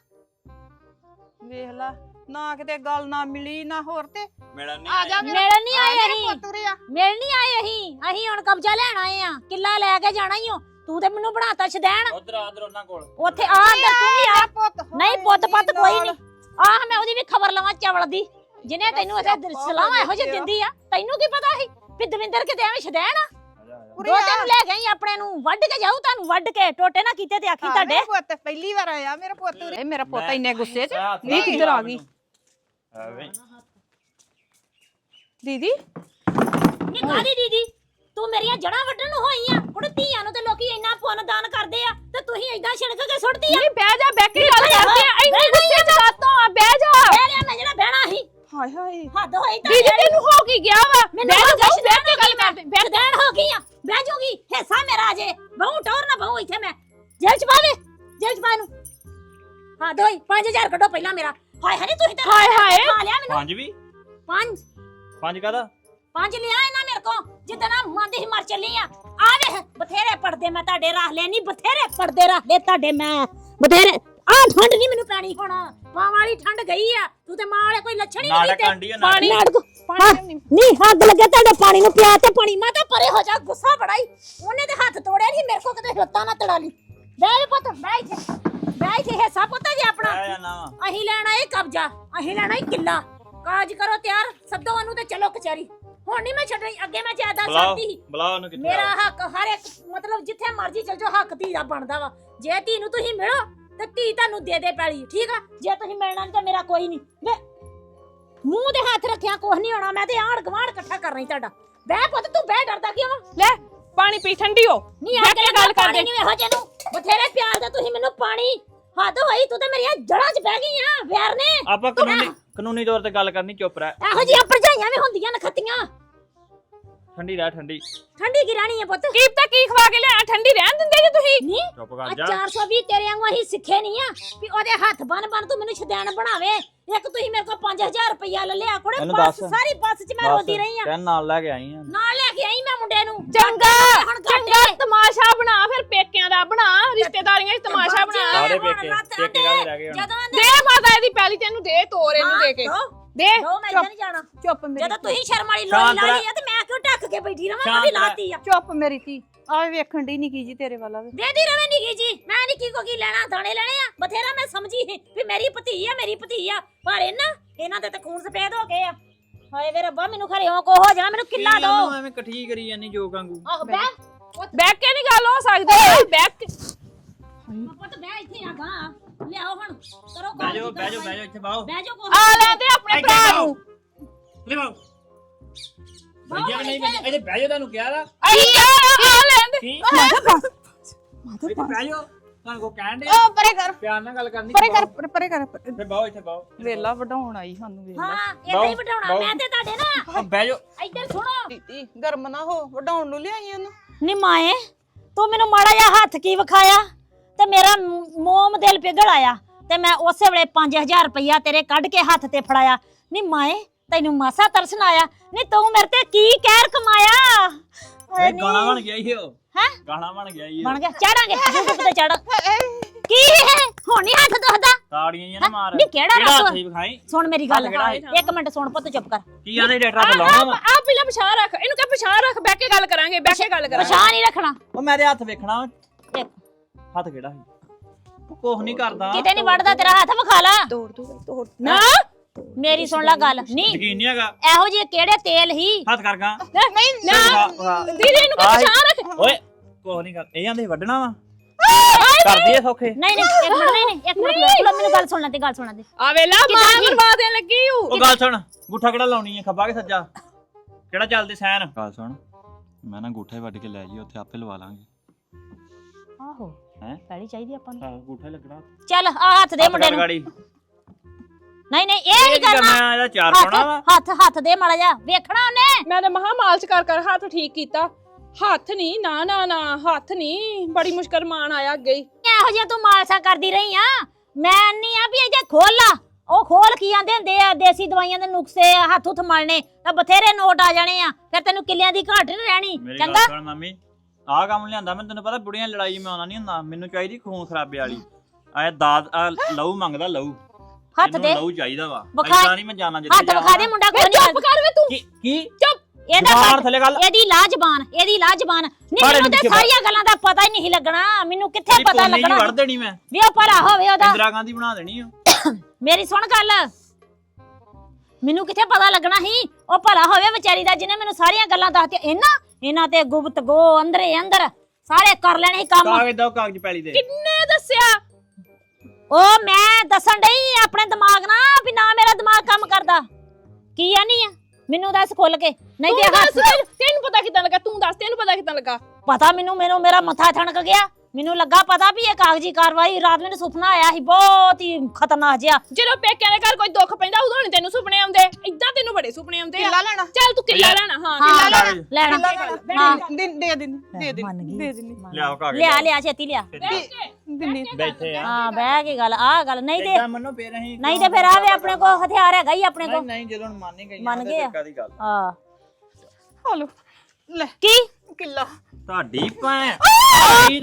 Speaker 5: ਵੇਖ ਲੈ ਨਾ ਕਿਤੇ ਗੱਲ ਨਾ ਮਿਲੀ ਨਾ ਹੋਰ ਤੇ।
Speaker 1: ਮੇਰਾ ਨਹੀਂ
Speaker 5: ਆ ਜਾ ਮੇਰਾ
Speaker 4: ਮਿਲਣ ਨਹੀਂ ਆਏ ਅਸੀਂ।
Speaker 5: ਆ।
Speaker 4: ਨਹੀਂ ਆਏ ਅਸੀਂ। ਅਸੀਂ ਹੁਣ ਕਬਜ਼ਾ ਲੈਣ ਆਏ ਆ। ਕਿੱਲਾ ਲੈ ਕੇ ਜਾਣਾ ਹੀ ਓ। ਤੂੰ ਤੇ ਮੈਨੂੰ ਬਣਾਤਾ ਛਦੈਣ
Speaker 1: ਉਧਰ ਆਦਰ ਉਹਨਾਂ ਕੋਲ।
Speaker 4: ਉੱਥੇ ਆ ਅੰਦਰ ਤੂੰ ਵੀ ਆ।
Speaker 5: ਪੁੱਤ
Speaker 4: ਨਹੀਂ ਪੁੱਤ ਪੱਤ ਕੋਈ ਨਹੀਂ। ਆਹ ਮੈਂ ਉਹਦੀ ਵੀ ਖਬਰ ਲਵਾਂ ਚਵਲ ਦੀ। ਜਿਹਨੇ ਤੈਨੂੰ ਇੱਥੇ ਸਲਾਹ ਇਹੋ ਜਿਹੀ ਦਿੰਦੀ ਆ ਤੈਨੂੰ ਕੀ ਪਤਾ ਸੀ ਵੀ ਦਵਿੰਦਰ ਕਿਤੇ ਐਵੇਂ ਛਦੈਣ ਆ? ਦੋ ਤੈਨੂੰ ਲੈ ਗਈ ਆਪਣੇ ਨੂੰ ਵੱਢ ਕੇ ਜਾਊ ਤੁਹਾਨੂੰ ਵੱਢ ਕੇ। ਟੋਟੇ ਨਾ ਕੀਤੇ ਤੇ ਆਖੀ ਤੁਹਾਡੇ।
Speaker 5: ਪੁੱਤ ਪਹਿਲੀ ਵਾਰ ਆਇਆ ਮੇਰਾ ਪੁੱਤ ਉਰੇ। ਮੇਰਾ ਪੁੱਤ ਇੰਨੇ ਗੁੱਸੇ 'ਚ? ਨਹੀਂ ਕਿੱਧਰ ਆ ਗਈ? ਦੀਦੀ?
Speaker 4: ਨੀ ਕਾਦੀ ਦੀਦੀ? ਤੂੰ ਮੇਰੀਆਂ ਜੜਾਂ ਵੱਢਣ ਨੂੰ ਹੋਈ ਆ। ਹੁਣ ਧੀਆਂ ਨੂੰ ਤੇ ਲੋਕੀ ਇੰਨਾ ਪੁੰਨ ਦਾਨ ਕਰਦੇ ਆ ਤੇ ਤੁਸੀਂ ਏਦਾਂ ਛਿਣਕ ਕੇ ਸੁੱਟਦੀ ਆ
Speaker 6: ਨਹੀਂ ਬਹਿ ਜਾ ਬਹਿ ਕੇ ਗੱਲ ਕਰਦੇ ਆ। ਇੰਨੀ ਗੁੱਸੇ ਚ ਕਾਤੋਂ ਆ ਬਹਿ ਜਾ।
Speaker 4: ਬਹਿ ਮੈਂ ਜਿਹੜਾ ਬਹਿਣਾ ਸੀ।
Speaker 5: ਹਾਏ ਹਾਏ।
Speaker 4: ਹੱਦ ਹੋਈ ਤਾਂ
Speaker 6: ਦੀਦੀ ਤੈਨੂੰ ਹੋ ਕੀ ਗਿਆ ਵਾ?
Speaker 4: ਮੈਨੂੰ
Speaker 6: ਬਹਿ ਜਾ
Speaker 4: ਗਿਆ
Speaker 6: ਬਹਿ ਕੇ ਗੱਲ ਕਰਦੇ
Speaker 4: ਬਹਿ ਦੇਣ ਹੋ ਗਈ ਆ? ਬਹਿ ਜੂਗੀ ਹਿੱਸਾ ਮੇਰਾ ਜੇ। ਬਹੁ ਟੋਰ ਨਾ ਬਹੁ ਇੱਥੇ ਮੈਂ। ਜੇਲ੍ਹ ਚ ਪਾਵੇ ਜੇਲ੍ਹ ਚ ਪਾ ਨੂੰ। ਹਾਂ ਦੋਈ 5000 ਕੱਢੋ ਪਹਿਲਾਂ ਮੇਰਾ। ਹਾਏ ਹਨੀ ਤੁਸੀਂ ਤਾਂ
Speaker 6: ਹਾਏ ਹਾਏ।
Speaker 4: ਖਾ ਲਿਆ ਮੈਨੂੰ।
Speaker 1: ਪੰਜ ਵੀ?
Speaker 4: ਪੰਜ।
Speaker 1: ਪੰਜ ਕਾਦਾ
Speaker 4: ਪੰਜ ਲਿਆ ਇਹਨਾਂ ਮੇਰੇ ਕੋ ਜਿੱਦਣ ਆ ਮੰਦੀ ਹੀ ਮਰ ਚੱਲੀ ਆ। ਆ ਵੇਖ ਬਥੇਰੇ ਪੜਦੇ ਮੈਂ ਤੁਹਾਡੇ ਰਾਹ ਲੈ ਨਹੀਂ ਬਥੇਰੇ ਪੜਦੇ ਰਾਹ ਲੈ ਤੁਹਾਡੇ ਮੈਂ। ਬਥੇਰੇ ਆ ਠੰਡ ਨਹੀਂ ਮੈਨੂੰ ਪੈਣੀ ਹੁਣ। ਮਾਂ ਵਾਲੀ ਠੰਡ ਗਈ ਆ ਤੂੰ ਤੇ ਮਾਂ ਵਾਲੇ ਕੋਈ ਲੱਛਣ ਹੀ ਨਹੀਂ
Speaker 1: ਨਾਟਕ
Speaker 4: ਕੀਤੇ
Speaker 1: ਆਂਡੀ ਆ
Speaker 6: ਪਾਣੀ
Speaker 1: ਨਾਟਕ
Speaker 6: ਪਾਣੀ ਨਹੀਂ।
Speaker 4: ਹੱਦ ਲੱਗੇ ਤੁਹਾਡੇ ਪਾਣੀ ਨੂੰ ਪਿਆ ਤੇ ਪਾਣੀ। ਮੈਂ ਤਾਂ ਪਰੇ ਹੋ ਜਾ ਗੁੱਸਾ ਬੜਾਈ ਉਹਨੇ ਤੇ ਹੱਥ ਤੋੜਿਆ ਨਹੀਂ ਮੇਰੇ ਕੋ ਕਿਤੇ ਲੱਤਾਂ ਨਾ ਤੜਾ ਲਈ। ਬਹਿ ਪੁੱਤ ਬਹਿ ਇੱਥੇ। ਬਹਿ ਇੱਥੇ ਹਿੱਸਾ ਪੁੱਤ ਜੀ ਆਪਣਾ।
Speaker 1: ਨਾ
Speaker 4: ਅਹੀਂ ਲੈਣਾ ਇਹ ਕਬਜ਼ਾ ਅਹੀਂ ਲੈਣਾ ਇਹ ਕਿੱਲਾ। ਕਾਜ ਕਰੋ ਤਿਆਰ ਸੱਦੋ ਉਹਨੂੰ ਤੇ ਚਲੋ ਕਚਹਿਰੀ। ਹੁਣ ਨਹੀਂ ਮੈਂ ਛੱਡਣੀ ਅੱਗੇ ਮੈਂ ਜ਼ਿਆਦਾ
Speaker 1: ਬੁਲਾਓ
Speaker 4: ਛੱਡਦੀ ਸੀ।
Speaker 1: ਬੁਲਾਓ ਉਹਨੂੰ ਕਿੱਥੇ
Speaker 4: ਮੇਰਾ? ਹੱਕ ਹਰ ਇੱਕ ਮਤਲਬ ਜਿੱਥੇ ਮਰਜ਼ੀ ਚਲ ਜਾਓ ਹੱਕ ਧੀ ਦਾ ਬਣਦਾ ਵਾ। ਜੇ ਧੀ ਨੂੰ ਤੁਸੀਂ ਮਿਲੋ ਤੇ ਧੀ ਤੁਹਾਨੂੰ ਦੇ ਦੇ ਪੈਲੀ ਠੀਕ ਆ? ਜੇ ਤੁਸੀਂ ਮਿਲਣਾ ਨਹੀਂ ਤਾਂ ਮੇਰਾ ਕੋਈ ਨਹੀਂ ਵੇ ਮੂੰਹ ਦੇ ਹੱਥ ਰੱਖਿਆ ਕੁਛ ਨਹੀਂ ਹੋਣਾ ਮੈਂ ਤੇ ਆੜ ਗਵਾੜ ਇਕੱਠਾ ਕਰਨਾ ਹੀ ਤੁਹਾਡਾ। ਬਹਿ ਪੁੱਤ ਤੂੰ ਬਹਿ ਡਰਦਾ ਕਿਉਂ ਵਾ
Speaker 6: ਲੈ ਪਾਣੀ ਪੀ ਠੰਡੀ ਹੋ।
Speaker 4: ਨਹੀਂ ਆ
Speaker 6: ਬਹਿ ਕੇ ਗੱਲ ਕਰਦੇ
Speaker 4: ਨਹੀਂ ਇਹੋ ਜਿਹੇ ਨੂੰ। ਬਥੇਰੇ ਪਿਆਰ ਦਾ ਤੁਸੀਂ ਮੈਨੂੰ ਪਾਣੀ। ਹੱਦ ਹੋਈ ਤੂੰ ਤੇ ਮੇਰੀਆਂ ਜੜਾਂ 'ਚ ਬਹਿ ਗਈ ਆ ਵਿਆਰ ਨੇ।
Speaker 1: ਆਪਾਂ ਕਾਨੂੰਨੀ ਕਾਨੂੰਨੀ ਤੌਰ ਤੇ ਗੱਲ ਕਰਨੀ ਚੁੱਪ ਰਹਿ।
Speaker 4: ਇਹੋ ਜਿਹੀਆਂ ਭਰਜਾਈਆਂ ਵੀ ਹੁੰਦੀਆਂ ਨਖੱਤੀਆਂ।
Speaker 1: ਠੰਡੀ ਰਹਿ ਠੰਡੀ।
Speaker 4: ਠੰਡੀ ਗਿਰਾਣੀ ਹੈ ਪੁੱਤ?
Speaker 6: ਕੀ ਤਾਂ ਕੀ ਖਵਾ ਕੇ ਲਿਆ ਠੰਡੀ ਰਹਿਣ ਦਿੰਦੇ ਜੇ ਤੁਸੀਂ?
Speaker 4: ਨਹੀਂ
Speaker 1: ਚੁੱਪ ਕਰ ਜਾ।
Speaker 4: 420 ਤੇਰੇ ਵਾਂਗੂ ਅਸੀਂ ਸਿੱਖੇ ਨਹੀਂ ਆ ਵੀ ਉਹਦੇ ਹੱਥ ਬਨ ਬਨ ਤੂੰ ਮੈਨੂੰ ਛਦੈਣ ਬਣਾਵੇ। ਇੱਕ ਤੁਸੀਂ ਮੇਰੇ ਕੋਲ 5000 ਰੁਪਇਆ ਲੈ ਲਿਆ ਕੁੜੇ ਬੱਸ
Speaker 1: ਦੱਸ।
Speaker 4: ਸਾਰੀ ਬੱਸ 'ਚ ਮੈਂ ਰੋਦੀ ਰਹੀ ਆ।
Speaker 1: ਕਹਿਣ ਨਾਲ ਲੈ ਕੇ ਆਈ ਆ।
Speaker 4: ਨਾਲ ਲੈ ਕੇ ਆਈ ਮੈਂ ਮੁੰਡੇ ਨੂੰ।
Speaker 6: ਚੰਗਾ
Speaker 4: ਹੁਣ
Speaker 6: ਚੰਗਾ ਤਮਾਸ਼ਾ ਬਣਾ ਫਿਰ ਪੇਕਿਆਂ ਦਾ ਬਣਾ ਰਿਸ਼ਤੇਦਾਰੀਆਂ 'ਚ ਤਮਾਸ਼ਾ ਬਣਾ।
Speaker 1: ਸਾਰੇ ਪੇਕੇ ਪੇਕੇ ਕਾਹਦੇ ਰਹਿ ਗਏ ਹੁਣ।
Speaker 6: ਦੇ। ਮਾਤਾ ਇਹਦੀ ਪੈਲੀ ਤੈਨੂੰ ਦੇ ਤੋਰ ਇਹਨੂੰ ਦੇ ਕੇ। ਦੇ
Speaker 4: ਦੋ ਮੈਂ ਇੱਧਰ ਨਹੀਂ ਜਾਣਾ।
Speaker 5: ਚੁੱਪ ਮੇਰੀ
Speaker 4: ਜਦੋਂ ਤੁਸੀਂ ਸ਼ਰਮ ਵਾਲੀ ਲੋਈ
Speaker 1: ਸ਼ਾਂਤ
Speaker 4: ਲਾਈ। ਆ ਤੇ ਮੈਂ ਕਿਉਂ ਢੱਕ ਕੇ ਬੈਠੀ ਰਵਾਂ? ਮੈਂ
Speaker 1: ਸ਼ਾਂਤ
Speaker 4: ਵੀ
Speaker 1: ਰਹਿ।
Speaker 4: ਲਾਤੀ ਆ।
Speaker 5: ਚੁੱਪ ਮੇਰੀ ਧੀ। ਆ ਵੇਖਣ ਦੀ ਨਹੀਂ ਕੀ ਜੀ ਤੇਰੇ ਵਾਲਾ ਵੇ।
Speaker 4: ਦੇਦੀ ਰਵੇ ਨਿੱਕੀ ਜੀ। ਮੈਂ ਨਿੱਕੀ ਕੋ ਕੀ ਲੈਣਾ ਦਾਣੇ ਲੈਣੇ ਆ। ਬਥੇਰਾ ਮੈਂ ਸਮਝੀ ਸੀ ਵੀ ਮੇਰੀ ਭਤੀ ਆ ਮੇਰੀ ਭਤੀ ਆ। ਪਰ ਇਹਨਾਂ ਇਹਨਾਂ ਦੇ ਤਾਂ ਖੂਨ ਸਫੇਦ ਹੋ ਗਏ ਆ। ਹਾਏ ਵੇ ਰੱਬਾ ਮੈਨੂੰ ਖਰੇ ਹੋ ਕੋ ਹੋ ਜਾ ਮੈਨੂੰ ਕਿੱਲਾ ਦੋ।
Speaker 1: ਉਹਨੂੰ ਐਵੇਂ ਇਕੱਠੀ ਕਰੀ ਜਾਂਦੀ ਜੋ ਵਾਂਗੂ।
Speaker 4: ਆਹੋ ਬਹਿ।
Speaker 6: ਬੈਠ ਕੇ ਨਹੀਂ ਗੱਲ ਹੋ ਸਕਦੀ। ਬੈਠ ਕੇ
Speaker 4: ਪੁੱਤ ਬਹਿ ਇੱਥੇ ਆ ਗਾ ਲਿਆਓ ਹੁਣ ਕਰੋ
Speaker 1: ਬਹਿ ਜਾਓ
Speaker 4: ਕਾਲ
Speaker 1: ਬਹਿ ਜਾਓ ਬਹਿ ਜਾਓ ਇੱਥੇ ਬਾਹੋ।
Speaker 4: ਬਹਿ ਜਾਓ ਕੋ
Speaker 6: ਆ ਲੈਂਦੇ ਆਪਣੇ ਭਰਾ ਨੂੰ।
Speaker 1: ਲੈ ਬਾਹੋ। ਭਈਆ ਨਹੀਂ ਮੈਂ ਇਹਦੇ ਬਹਿ ਜਾਓ ਤੁਹਾਨੂੰ ਕਿਹਾ ਦਾ
Speaker 6: ਅਸੀਂ ਕਿਹਾ ਆ ਲੈਂਦੇ
Speaker 1: ਕੀ ਇੱਥੇ ਬਹਿ ਜਾਓ ਤੁਹਾਨੂੰ ਕੋ ਕਹਿਣ ਦੇ
Speaker 5: ਓ ਪਰੇ ਕਰ।
Speaker 1: ਪਿਆਰ ਨਾਲ ਗੱਲ ਕਰਨੀ
Speaker 5: ਪਰੇ ਕਰ ਪਰੇ- ਪਰੇ ਕਰ
Speaker 1: ਫੇ ਬਾਹੋ ਇੱਥੇ ਬਾਹੋ।
Speaker 5: ਵੇਲਾ ਵਢਾਉਣ ਆਈ ਸਾਨੂੰ ਵੇਲਾ।
Speaker 4: ਹਾਂ ਏਦਾਂ ਹੀ ਵਟਾਉਣਾ
Speaker 1: ਬਾਹੋ।
Speaker 4: ਮੈਂ ਤੇ ਤੁਹਾਡੇ ਨਾ
Speaker 1: ਉਹ ਬਹਿ ਜਾਓ
Speaker 4: ਇੱਧਰ ਸੁਣੋ।
Speaker 5: ਦੀਦੀ ਗਰਮ ਨਾ ਹੋ। ਵਢਾਉਣ ਨੂੰ ਲਿਆਈ ਇਹਨੂੰ
Speaker 4: ਨੀ ਮਾਏ ਤੂੰ ਮੈਨੂੰ ਮਾੜਾ ਜਿਹਾ ਹੱਥ ਕੀ ਵਿਖਾਇਆ? ਤੇ ਮੇਰਾ ਮੋਮ ਦਿਲ ਪਿਘਲ ਆਇਆ ਤੇ ਮੈਂ ਉਸੇ ਵੇਲੇ 5000 ਰੁਪਇਆ ਤੇਰੇ ਕੱਢ ਕੇ ਹੱਥ ਤੇ ਫੜਾਇਆ। ਨੀ ਮਾਏ ਤੈਨੂੰ ਮਾਸਾ ਤਰਸ ਨਾ ਆਇਆ। ਨੀ ਤੂੰ ਮੇਰੇ ਤੇ ਕੀ ਕਹਿਰ ਕਮਾਇਆ? ਓਏ।
Speaker 1: ਗਾਣਾ ਬਣ ਗਿਆ ਈ ਉਹ।
Speaker 4: ਹੈਂ?
Speaker 1: ਗਾਣਾ ਬਣ ਗਿਆ ਈ
Speaker 4: ਬਣ ਗਿਆ। ਚੜਾਂਗੇ YouTube ਤੇ ਚੜ ਕੀ ਹੈ ਹੁਣ ਨਹੀਂ ਹੱਥ ਦੁਖਦਾ
Speaker 1: ਤਾੜੀਆਂ ਜਾਂ ਨਾ ਮਾਰ।
Speaker 4: ਕਿਹੜਾ
Speaker 1: ਵਿਖਾਈ
Speaker 4: ਸੁਣ ਮੇਰੀ ਗੱਲ? ਇੱਕ ਮਿੰਟ ਸੁਣ ਪੁੱਤ ਚੁੱਪ ਕਰ।
Speaker 1: ਕੀ ਆਂਦੇ ਡਾਕਟਰ ਤੇ ਲਾਉਣਾ
Speaker 6: ਆ ਪਹਿਲਾਂ ਪਛਾਣ ਰੱਖ। ਇਹਨੂੰ ਕਹ ਪਛਾਣ ਰੱਖ। ਬਹਿ ਕੇ ਗੱਲ ਕਰਾਂਗੇ ਬਹਿ ਕੇ ਗੱਲ ਕਰਾਂਗੇ।
Speaker 4: ਪਛਾਣ ਨਹੀਂ ਰੱਖਣਾ।
Speaker 1: ਉਹ ਮੇਰੇ ਹੱਥ ਵੇਖਣਾ।
Speaker 4: ਇੱਕ
Speaker 1: ਹੱਥ ਕਿਹੜਾ ਸੀ। ਉਹ ਕੁਛ ਨਹੀਂ ਕਰਦਾ
Speaker 4: ਕਿਤੇ ਨਹੀਂ ਵੜਦਾ ਤੇਰਾ ਹੱਥ ਵਿਖਾ ਲਾ
Speaker 5: ਤੋੜ। ਦੂਗਾ ਤੋੜ
Speaker 6: ਨਾ
Speaker 4: ਮੇਰੀ ਸੁਣ ਲੈ ਗੱਲ ਨਹੀਂ
Speaker 1: ਯਕੀਨ ਨਹੀਂ ਹੈਗਾ।
Speaker 4: ਇਹੋ ਜਿਹੇ ਕਿਹੜੇ ਤੇਲ ਹੀ
Speaker 1: ਹੱਥ ਕਰ ਗਾ।
Speaker 6: ਨਹੀਂ ਨਾ। ਦੀਦੀ ਇਹਨੂੰ
Speaker 1: ਹੀ-
Speaker 6: ਪਛਾਣ ਰੱਖ?
Speaker 1: ਓਏ ਕੁਛ ਨਹੀਂ ਕਰ। ਇਹ ਆਂਦੇ ਵੱਢਣਾ ਵਾ। ਕਰਦੀ ਐ ਸੌਖੇ।
Speaker 4: ਨਹੀਂ ਨਹੀਂ ਇੱਕ ਮਿੰਟ ਨਹੀਂ ਨਹੀਂ ਇੱਕ ਮਿੰਟ। ਲੋ ਮੈਨੂੰ ਗੱਲ ਸੁਣਨ ਦੇ ਗੱਲ ਸੁਣਨ ਦੇ
Speaker 6: ਆ ਵੇਲਾ ਮਾਂ
Speaker 4: ਦੀ?
Speaker 6: ਬਰਬਾਦ ਦੇਣ ਲੱਗੀ ਹੂੰ
Speaker 1: ਉਹ ਗੱਲ ਸੁਣ ਗੁੱਠਾ ਕਿਹੜਾ ਲਾਉਣੀ ਹੈ ਖੱਬਾ ਕਿ ਸੱਜਾ? ਕਿਹੜਾ ਚੱਲਦੇ ਸੈਨ? ਗੱਲ ਸੁਣ ਮੈਂ ਨਾ ਗੁੱਠਾ ਹੀ ਵੱਢ ਕੇ ਲੈ ਜੀ ਉੱਥੇ ਆਪੇ ਲਵਾ ਲਾਂਗੇ।
Speaker 4: ਆਹੋ।
Speaker 1: ਹੈਂ?
Speaker 4: ਪੈੜੀ ਚਾਹੀਦੀ ਆਪਾਂ ਨੂੰ?
Speaker 1: ਆਹ ਗੁੱਠਾ ਲੱਗਣਾ।
Speaker 4: ਚੱਲ ਆ ਹੱਥ ਦੇ ਮੁੰਡੇ ਨੂੰ।
Speaker 1: ਗਾੜੀ।
Speaker 4: ਨਹੀਂ ਨਹੀਂ ਇਹ
Speaker 1: ਇਹ
Speaker 4: ਨਹੀਂ
Speaker 1: ਕਰਨਾ।
Speaker 4: ਕਰਨਾ
Speaker 1: ਇਹਦਾ ਚਾਰ ਪਾਉਣਾ ਵਾ?
Speaker 4: ਹੱਥ ਹੱਥ ਦੇ ਮਾੜਾ ਜਾ ਵੇਖਣਾ ਉਹਨੇ।
Speaker 6: ਮੈਂ ਤਾਂ ਮਹਾ ਮਾਲਚ ਕਰ ਕਰ ਹੱਥ ਠੀਕ ਕੀਤਾ। ਹੱਥ ਨਹੀਂ ਨਾ ਨਾ ਨਾ ਹੱਥ ਨਹੀਂ ਬੜੀ ਮੁਸ਼ਕਲ ਮਾਨ ਆਇਆ ਅੱਗੇ ਹੀ।
Speaker 4: ਇਹੋ ਜਿਹਾ ਤੂੰ ਮਾਲਸਾ ਕਰਦੀ ਰਹੀ ਆ? ਮੈਂ ਨਹੀਂ ਆ ਵੀ ਇਹਦੇ ਖੋਲ ਲਾ। ਉਹ ਖੋਲ ਕੀ ਆਂਦੇ ਹੁੰਦੇ ਆ? ਦੇਸੀ ਦਵਾਈਆਂ ਦੇ ਨੁਕਸੇ ਆ ਹੱਥ ਹੁੱਥ ਮਲਣੇ। ਤਾਂ ਬਥੇਰੇ ਨੋਟ ਆ ਜਾਣੇ ਆ। ਫਿਰ ਤੈਨੂੰ ਕਿੱਲਿਆਂ ਦੀ ਘਾਟ ਨਹੀਂ ਰਹਿਣੀ।
Speaker 1: ਮੇਰੀ ਗੱਲ
Speaker 4: ਚੰਗਾ?
Speaker 1: ਸੁਣ ਮੰਮੀ। ਆਹ ਕੰਮ ਲਿਆਂਦਾ ਮੈਂ ਤੈਨੂੰ ਪਤਾ ਬੁੜੀਆਂ ਲੜਾਈ ਮੈਂ ਆਉਣਾ ਨਹੀਂ ਹੁੰਦਾ। ਮੈਨੂੰ ਚਾਹੀਦੀ ਖੂਨ ਖਰਾਬੇ ਵਾਲੀ। ਆਏ ਦਾਦ ਆ ਲਹੂ ਮੰਗਦਾ ਲਹੂ।
Speaker 4: ਹੱਥ
Speaker 1: ਇਹਨੂੰ
Speaker 4: ਦੇ।
Speaker 1: ਲਹੂ ਚਾਹੀਦਾ ਵਾ।
Speaker 4: ਵਿਖਾ-
Speaker 1: ਐਦਾਂ ਨਹੀਂ ਮੈਂ ਜਾਣਾ ਜਿੱਥੇ
Speaker 4: ਹੱਥ ਵਿਖਾ ਦੇ ਮੁੰਡਾ ਕੋਈ ਨਹੀਂ
Speaker 6: ਚੁੱਪ ਕਰ ਵੇ ਤੂੰ।
Speaker 1: ਕੀ ਕੀ?
Speaker 4: ਇਹਦਾ
Speaker 1: ਜ਼ਬਾਨ ਥੱਲੇ ਗੱਲ।
Speaker 4: ਇਹਦੀ ਲਾ ਜ਼ਬਾਨ ਇਹਦੀ ਲਾ ਜ਼ਬਾਨ ਨਹੀਂ
Speaker 1: ਬਾਹਰ
Speaker 4: ਮੈਨੂੰ ਤੇ। ਸਾਰੀਆਂ ਗੱਲਾਂ ਦਾ ਪਤਾ ਹੀ ਨਹੀਂ ਲੱਗਣਾ। ਮੈਨੂੰ ਕਿੱਥੇ ਪਤਾ
Speaker 1: 'ਚ
Speaker 4: ਲੱਗਣਾ
Speaker 1: ਵੜ ਦੇਣੀ ਮੈਂ।
Speaker 4: ਵੀ ਉਹ ਭਲਾ ਹੋਵੇ ਉਹਦਾ।
Speaker 1: ਇੰਦਰਾ ਗਾਂਧੀ ਬਣਾ ਦੇਣੀ ਆ।
Speaker 4: ਮੇਰੀ ਸੁਣ ਗੱਲ। ਮੈਨੂੰ ਕਿੱਥੇ ਪਤਾ ਲੱਗਣਾ ਸੀ? ਉਹ ਭਲਾ ਹੋਵੇ ਵਿਚਾਰੀ ਦਾ ਜਿਹਨੇ ਮੈਨੂੰ ਸਾਰੀਆਂ ਗੱਲਾਂ ਦੱਸਤੀਆਂ। ਇਹਨਾਂ ਇਹਨਾਂ ਤੇ ਗੁਪਤ ਗੋ ਅੰਦਰੇ ਅੰਦਰ। ਸਾਰੇ ਕਰ ਲੈਣੇ ਸੀ ਕੰਮ।
Speaker 1: ਕਾਗਜ਼ ਦੋ ਕਾਗਜ਼ ਪੈਲੀ ਦੇ।
Speaker 6: ਕਿੰਨੇ ਦੱਸਿਆ?
Speaker 4: ਉਹ ਮੈਂ ਦੱਸਣ ਡਈ ਆਪਣੇ ਦਿਮਾਗ ਨਾਲ ਵੀ ਨਾ ਮੇਰਾ ਦਿਮਾਗ ਕੰਮ ਕਰਦਾ। ਕੀ ਆ ਨਹੀਂ ਆ? ਮੈਨੂੰ ਦੱਸ ਖੁੱਲ ਕੇ। ਨਹੀਂ
Speaker 6: ਤੂੰ
Speaker 4: ਤੇ
Speaker 6: ਦੱਸ
Speaker 4: ਹੱਥ
Speaker 6: ਤੈਨੂੰ ਤੈਨੂੰ ਪਤਾ ਕਿਦਾਂ ਲੱਗਾ? ਤੂੰ ਦੱਸ ਤੈਨੂੰ ਪਤਾ ਕਿਦਾਂ ਲੱਗਾ?
Speaker 4: ਪਤਾ ਮੈਨੂੰ ਮੈਨੂੰ ਮੇਰਾ ਮੱਥਾ ਠਣਕ ਗਿਆ। ਮੈਨੂੰ ਲੱਗਾ ਪਤਾ ਵੀ ਇਹ ਕਾਗਜ਼ੀ ਕਾਰਵਾਈ ਰਾਤ ਮੈਨੂੰ ਸੁਪਨਾ ਆਇਆ ਸੀ ਬਹੁਤ ਹੀ ਖਤਰਨਾਕ ਜਿਹਾ।
Speaker 6: ਜਦੋਂ ਪੇਕਿਆਂ ਦੇ ਘਰ ਕੋਈ ਦੁੱਖ ਪੈਂਦਾ ਉਦੋਂ ਨਹੀਂ ਤੈਨੂੰ ਸੁਪਨੇ ਆਉਂਦੇ। ਇਦਾਂ ਤੈਨੂੰ ਬੜੇ ਸੁਪਨੇ ਆਉਂਦੇ ਆ।
Speaker 5: ਕਿੱਲਾ ਲੈਣਾ?
Speaker 6: ਚੱਲ ਤੂੰ ਕਿੱਲਾ ਲੈਣਾ ਹਾਂ
Speaker 4: ਹਾਂ
Speaker 6: ਕਿੱਲਾ।
Speaker 4: ਲੈਣਾ। ਹਾਂ।
Speaker 5: ਲੈਣਾ। ਦੇ ਦੇ ਦੇ ਦੇ ਦੇ
Speaker 4: ਮੰਨ ਗਈ।
Speaker 5: ਦੇ ਦਿੰਨੀ
Speaker 1: ਲਿਆਓ ਕਾਗਜ਼।
Speaker 4: ਲਿਆ ਲਿਆ ਛੇਤੀ ਲਿਆ।
Speaker 5: ਦਿੰਨੀ
Speaker 1: ਬੈਠੇ ਆ।
Speaker 4: ਹਾਂ ਬਹਿ ਕੇ ਗੱਲ ਆਹ ਗੱਲ। ਨਹੀਂ ਤੇ
Speaker 1: ਏਦਾਂ ਮੰਨੋ ਫੇਰ ਅਸੀਂ
Speaker 4: ਨਹੀਂ ਤੇ ਫਿਰ ਆਵੇ ਆਪਣੇ ਕੋਲ ਹਥਿਆਰ ਹੈਗਾ ਹੀ ਆਪਣੇ
Speaker 1: ਨਹੀਂ
Speaker 4: ਕੋਲ।
Speaker 1: ਨਹੀਂ ਜਦੋਂ ਮੰਨ ਹੀ ਗਈ
Speaker 4: ਮੰਨ ਗਏ ਆ।
Speaker 1: ਕਾਦੀ ਗੱਲ।
Speaker 4: ਹਾਂ।
Speaker 5: ਹਲੋ। ਲੈ।
Speaker 4: ਕੀ?
Speaker 5: ਕਿੱਲਾ।
Speaker 1: ਤੁਹਾਡੀ ਭੈਣ।
Speaker 4: ਹੋਰ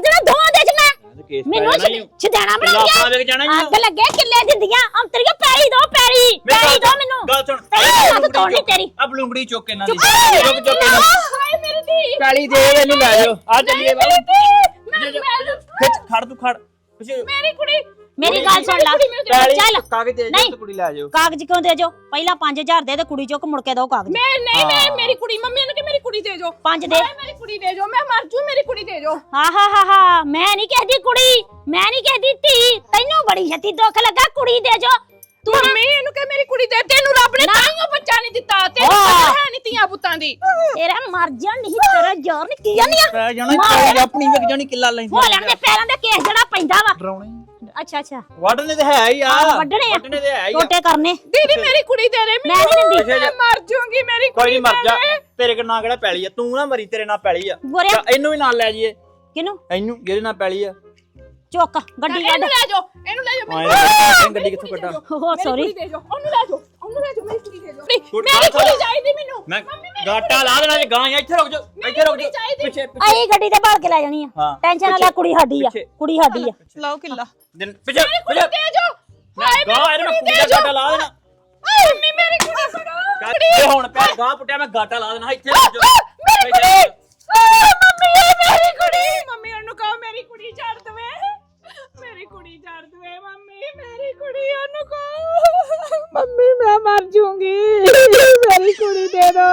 Speaker 4: ਜਿਹੜਾ ਦੋਵਾਂ ਦੇ ਚ ਮੈਂ ਮੈਨੂੰ ਛਿਦਾਣਾ ਬਣਾ
Speaker 1: ਕਿੱਲਾ
Speaker 4: ਗਿਆ
Speaker 1: ਪਾ ਦੇ ਜਾਣਾ
Speaker 4: ਅੱਗ ਲੱਗੇ ਕਿੱਲੇ ਦਿੰਦੀਆਂ। ਅੰਤਰੀਓ ਪੈਰੀ ਦੋ ਪੈਰੀ। ਪੈਰੀ ਦੋ ਮੈਨੂੰ।
Speaker 1: ਗੱਲ ਸੁਣ।
Speaker 4: ਪਹਿਲਾਂ ਹੱਥ ਤੋੜਨੀ ਤੇਰੀ।
Speaker 1: ਆ ਬਲੂੰਗੜੀ ਚੁੱਕ ਇਹਨਾਂ ਦੀ।
Speaker 4: ਚੁੱਪ
Speaker 1: ਚੁੱਕ ਚੁੱਕ ਇਹਨਾਂ ਦੀ।
Speaker 6: ਹਾਏ ਮੇਰੀ ਧੀ।
Speaker 1: ਕਾਲੀ ਦੇ ਇਹਨੂੰ ਲੈ ਜਾਓ। ਆ ਚੱਲੀਏ
Speaker 6: ਮੇਰੀ ਧੀ। ਮੈਂ ਮੈਂ
Speaker 1: ਖਿੱਚ ਖੜ ਤੂੰ ਖੜ।
Speaker 6: ਮੇਰੀ ਕੁੜੀ
Speaker 4: ਮੇਰੀ ਗੱਲ ਸੁਣ ਲੈ। ਚੱਲ।
Speaker 1: ਕਾਗਜ਼ ਦੇ
Speaker 4: ਨਹੀਂ।
Speaker 1: ਜਾਓ ਕੁੜੀ ਲੈ ਜਾਓ।
Speaker 4: ਕਾਗਜ਼ ਕਿਉਂ ਦੇ ਜੋ ਪਹਿਲਾਂ 5000 ਦੇ ਤੇ ਕੁੜੀ ਚੁੱਕ ਮੁੜ ਕੇ ਦੋ ਕਾਗਜ਼।
Speaker 6: ਮੈਂ ਨਹੀਂ ਮੈਂ ਮੇਰੀ ਕੁੜੀ ਮੰਮੀ ਨੂੰ ਕਿ ਮੇਰੀ ਕੁੜੀ ਦੇ ਜੋ
Speaker 4: ਪੰਜ ਦੇ।
Speaker 6: ਮੇਰੀ ਕੁੜੀ ਦੇ ਜੋ ਮੈਂ ਮਰ ਜੂ ਮੇਰੀ ਕੁੜੀ ਦੇ ਜੋ
Speaker 4: ਹਾ ਹਾ ਹਾ ਹਾ ਮੈਂ ਨਹੀਂ ਕਹਦੀ ਕੁੜੀ ਮੈਂ ਨਹੀਂ ਕਹਦੀ ਧੀ। ਤੈਨੂੰ ਬੜੀ ਛੇਤੀ ਦੁੱਖ ਲੱਗਾ ਕੁੜੀ ਦੇ ਜੋ
Speaker 6: ਤੂੰ ਮੰਮੀ ਇਹਨੂੰ ਕਿ ਮੇਰੀ ਕੁੜੀ ਦੇ ਤੈਨੂੰ ਰੱਬ ਨੇ ਤਾਂ ਹੀ ਬੱਚਾ ਨਹੀਂ ਦਿੱਤਾ ਤੈਨੂੰ
Speaker 4: ਹਾਂ।
Speaker 6: ਪਤਾ ਹੈ ਨਹੀਂ ਧੀਆਂ ਪੁੱਤਾਂ ਦੀ।
Speaker 4: ਤੇਰਾ ਮਰ ਜਾਣ ਨਹੀਂ ਤੇਰਾ ਜ਼ੋਰ ਨਹੀਂ ਕੀ ਜਾਨੀ ਆ?
Speaker 1: ਪੈ ਜਾਣਾ ਆਪਣੀ ਵਿਕ ਜਾਣੀ ਕਿੱਲਾ ਲੈਂਦਾ।
Speaker 4: ਹੋ ਲੈਣ ਦੇ ਪੈਰਾਂ ਦੇ ਕੇਸ ਜਿਹੜਾ ਪੈਂਦਾ ਵਾ।
Speaker 1: ਡਰਾਉਣੇ
Speaker 4: ਅੱਛਾ ਅੱਛਾ।
Speaker 1: ਵੱਢਣੇ ਤੇ ਹੈ ਹੀ ਆ।
Speaker 4: ਆਹ, ਵੱਢਣੇ ਆ।
Speaker 1: ਵੱਢਣੇ ਤੇ ਹੈ ਹੀ ਆ।
Speaker 4: ਟੋਟੇ ਕਰਨੇ।
Speaker 6: ਦੀਦੀ ਮੇਰੀ ਕੁੜੀ ਦੇ ਦੇ
Speaker 4: ਮੈਂ ਨਹੀਂ ਦਿੰਦੀ।
Speaker 6: ਮੈਂ ਮਰ ਜੂਗੀ ਮੇਰੀ
Speaker 1: ਕੋਈ
Speaker 6: ਕੁੜੀ
Speaker 1: ਨਹੀਂ ਮਰ ਜਾ। ਤੇਰੇ ਕੋਲ ਨਾ ਕਿਹੜਾ ਪੈਲੀ ਆ? ਤੂੰ ਨਾ ਮਰੀ ਤੇਰੇ ਨਾਲ ਪੈਲੀ ਆ। ਇਹਨੂੰ ਵੀ ਨਾਲ ਲੈ ਜਾਈਏ।
Speaker 4: ਕਿਨੂੰ
Speaker 1: ਇਹਨੂੰ ਜਿਹਦੇ ਨਾਲ ਪੈਲੀ ਆ।
Speaker 4: ਚੁੱਕ ਗੱਡੀ ਕੱਢ।
Speaker 6: ਲੈ ਜਾਓ ਇਹਨੂੰ ਲੈ ਜਾਓ
Speaker 1: ਆਏ
Speaker 6: ਮੇਰੀ
Speaker 1: ਨਾ, ਗੱਡੀ ਕਿੱਥੋਂ ਕੱਢਾਂ?
Speaker 4: ਹੋ ਸੌਰੀ
Speaker 6: ਕੁੜੀ ਦੇ ਜਾਓ ਉਹਨੂੰ ਲੈ ਜਾਓ ਉਹਨੂੰ ਲੈ ਜਾਓ ਮੇਰੀ ਕੁੜੀ ਦੇ ਜਾਓ।
Speaker 1: ਕੁੜੀ
Speaker 6: ਮੇਰੀ
Speaker 1: ਕਾਹਤੋਂ?
Speaker 6: ਕੁੜੀ ਚਾਹੀਦੀ ਮੈਨੂੰ।
Speaker 1: ਮੈਂ
Speaker 6: ਮੰਮੀ ਮੇਰੀ
Speaker 1: ਗਾਟਾ ਲਾ ਦੇਣਾ ਜੇ ਗਾਂ ਇੱਥੇ ਰੁਕ ਜਾ ਇੱਥੇ ਰੁਕ
Speaker 6: ਕੁੜੀ
Speaker 1: ਜਾ।
Speaker 6: ਚਾਹੀਦੀ।
Speaker 1: ਪਿੱਛੇ ਪਿੱਛੇ।
Speaker 4: ਆਈ ਗੱਡੀ ਤੇ ਭਾਲ ਕੇ ਲੈ ਜਾਣੀ ਆ।
Speaker 1: ਹਾਂ
Speaker 4: ਟੈਨਸ਼ਨ ਨਾ ਲੈ ਕੁੜੀ ਸਾਡੀ ਆ
Speaker 1: ਪਿੱਛੇ।
Speaker 4: ਕੁੜੀ ਸਾਡੀ ਆ।
Speaker 5: ਲਓ ਕਿੱਲਾ।
Speaker 1: ਦਿਨ ਪਿੱਛੇ
Speaker 6: ਕੁੜੀ ਦੇ
Speaker 1: ਜੋ
Speaker 6: ਹਾਏ
Speaker 1: ਗਾ
Speaker 6: ਯਾਰ
Speaker 1: ਮੈਂ
Speaker 6: ਕੁੜੀ ਦਾ
Speaker 1: ਗਾਟਾ ਲਾ ਦੇਣਾ।
Speaker 6: ਮੰਮੀ ਮੇਰੀ ਕੁੜੀ ਫੜੋ
Speaker 1: ਤੇ ਹੁਣ ਪੈ ਗਾਂ ਪੁੱਟਿਆ ਮੈਂ ਗਾਟਾ ਲਾ ਦੇਣਾ ਇੱਥੇ ਮੇਰੀ ਕੁੜੀ।
Speaker 6: ਮੰਮੀ ਮੇਰੀ ਕੁੜੀ। ਮੰਮੀ ਉਹਨੂੰ ਕਹੋ
Speaker 7: ਮੇਰੀ
Speaker 6: ਕੁੜੀ ਛੱਡ
Speaker 7: ਦਵੇ।
Speaker 6: ਮੇਰੀ
Speaker 7: ਕੁੜੀ ਛੱਡ ਦਵੇ ਮੰਮੀ ਮੇਰੀ
Speaker 6: ਕੁੜੀ ਉਹਨੂੰ ਕਹੋ।
Speaker 5: ਮੰਮੀ ਮੈਂ ਮਰ ਜੂੰਗੀ। ਮੇਰੀ ਕੁੜੀ ਦੇ ਦੋ।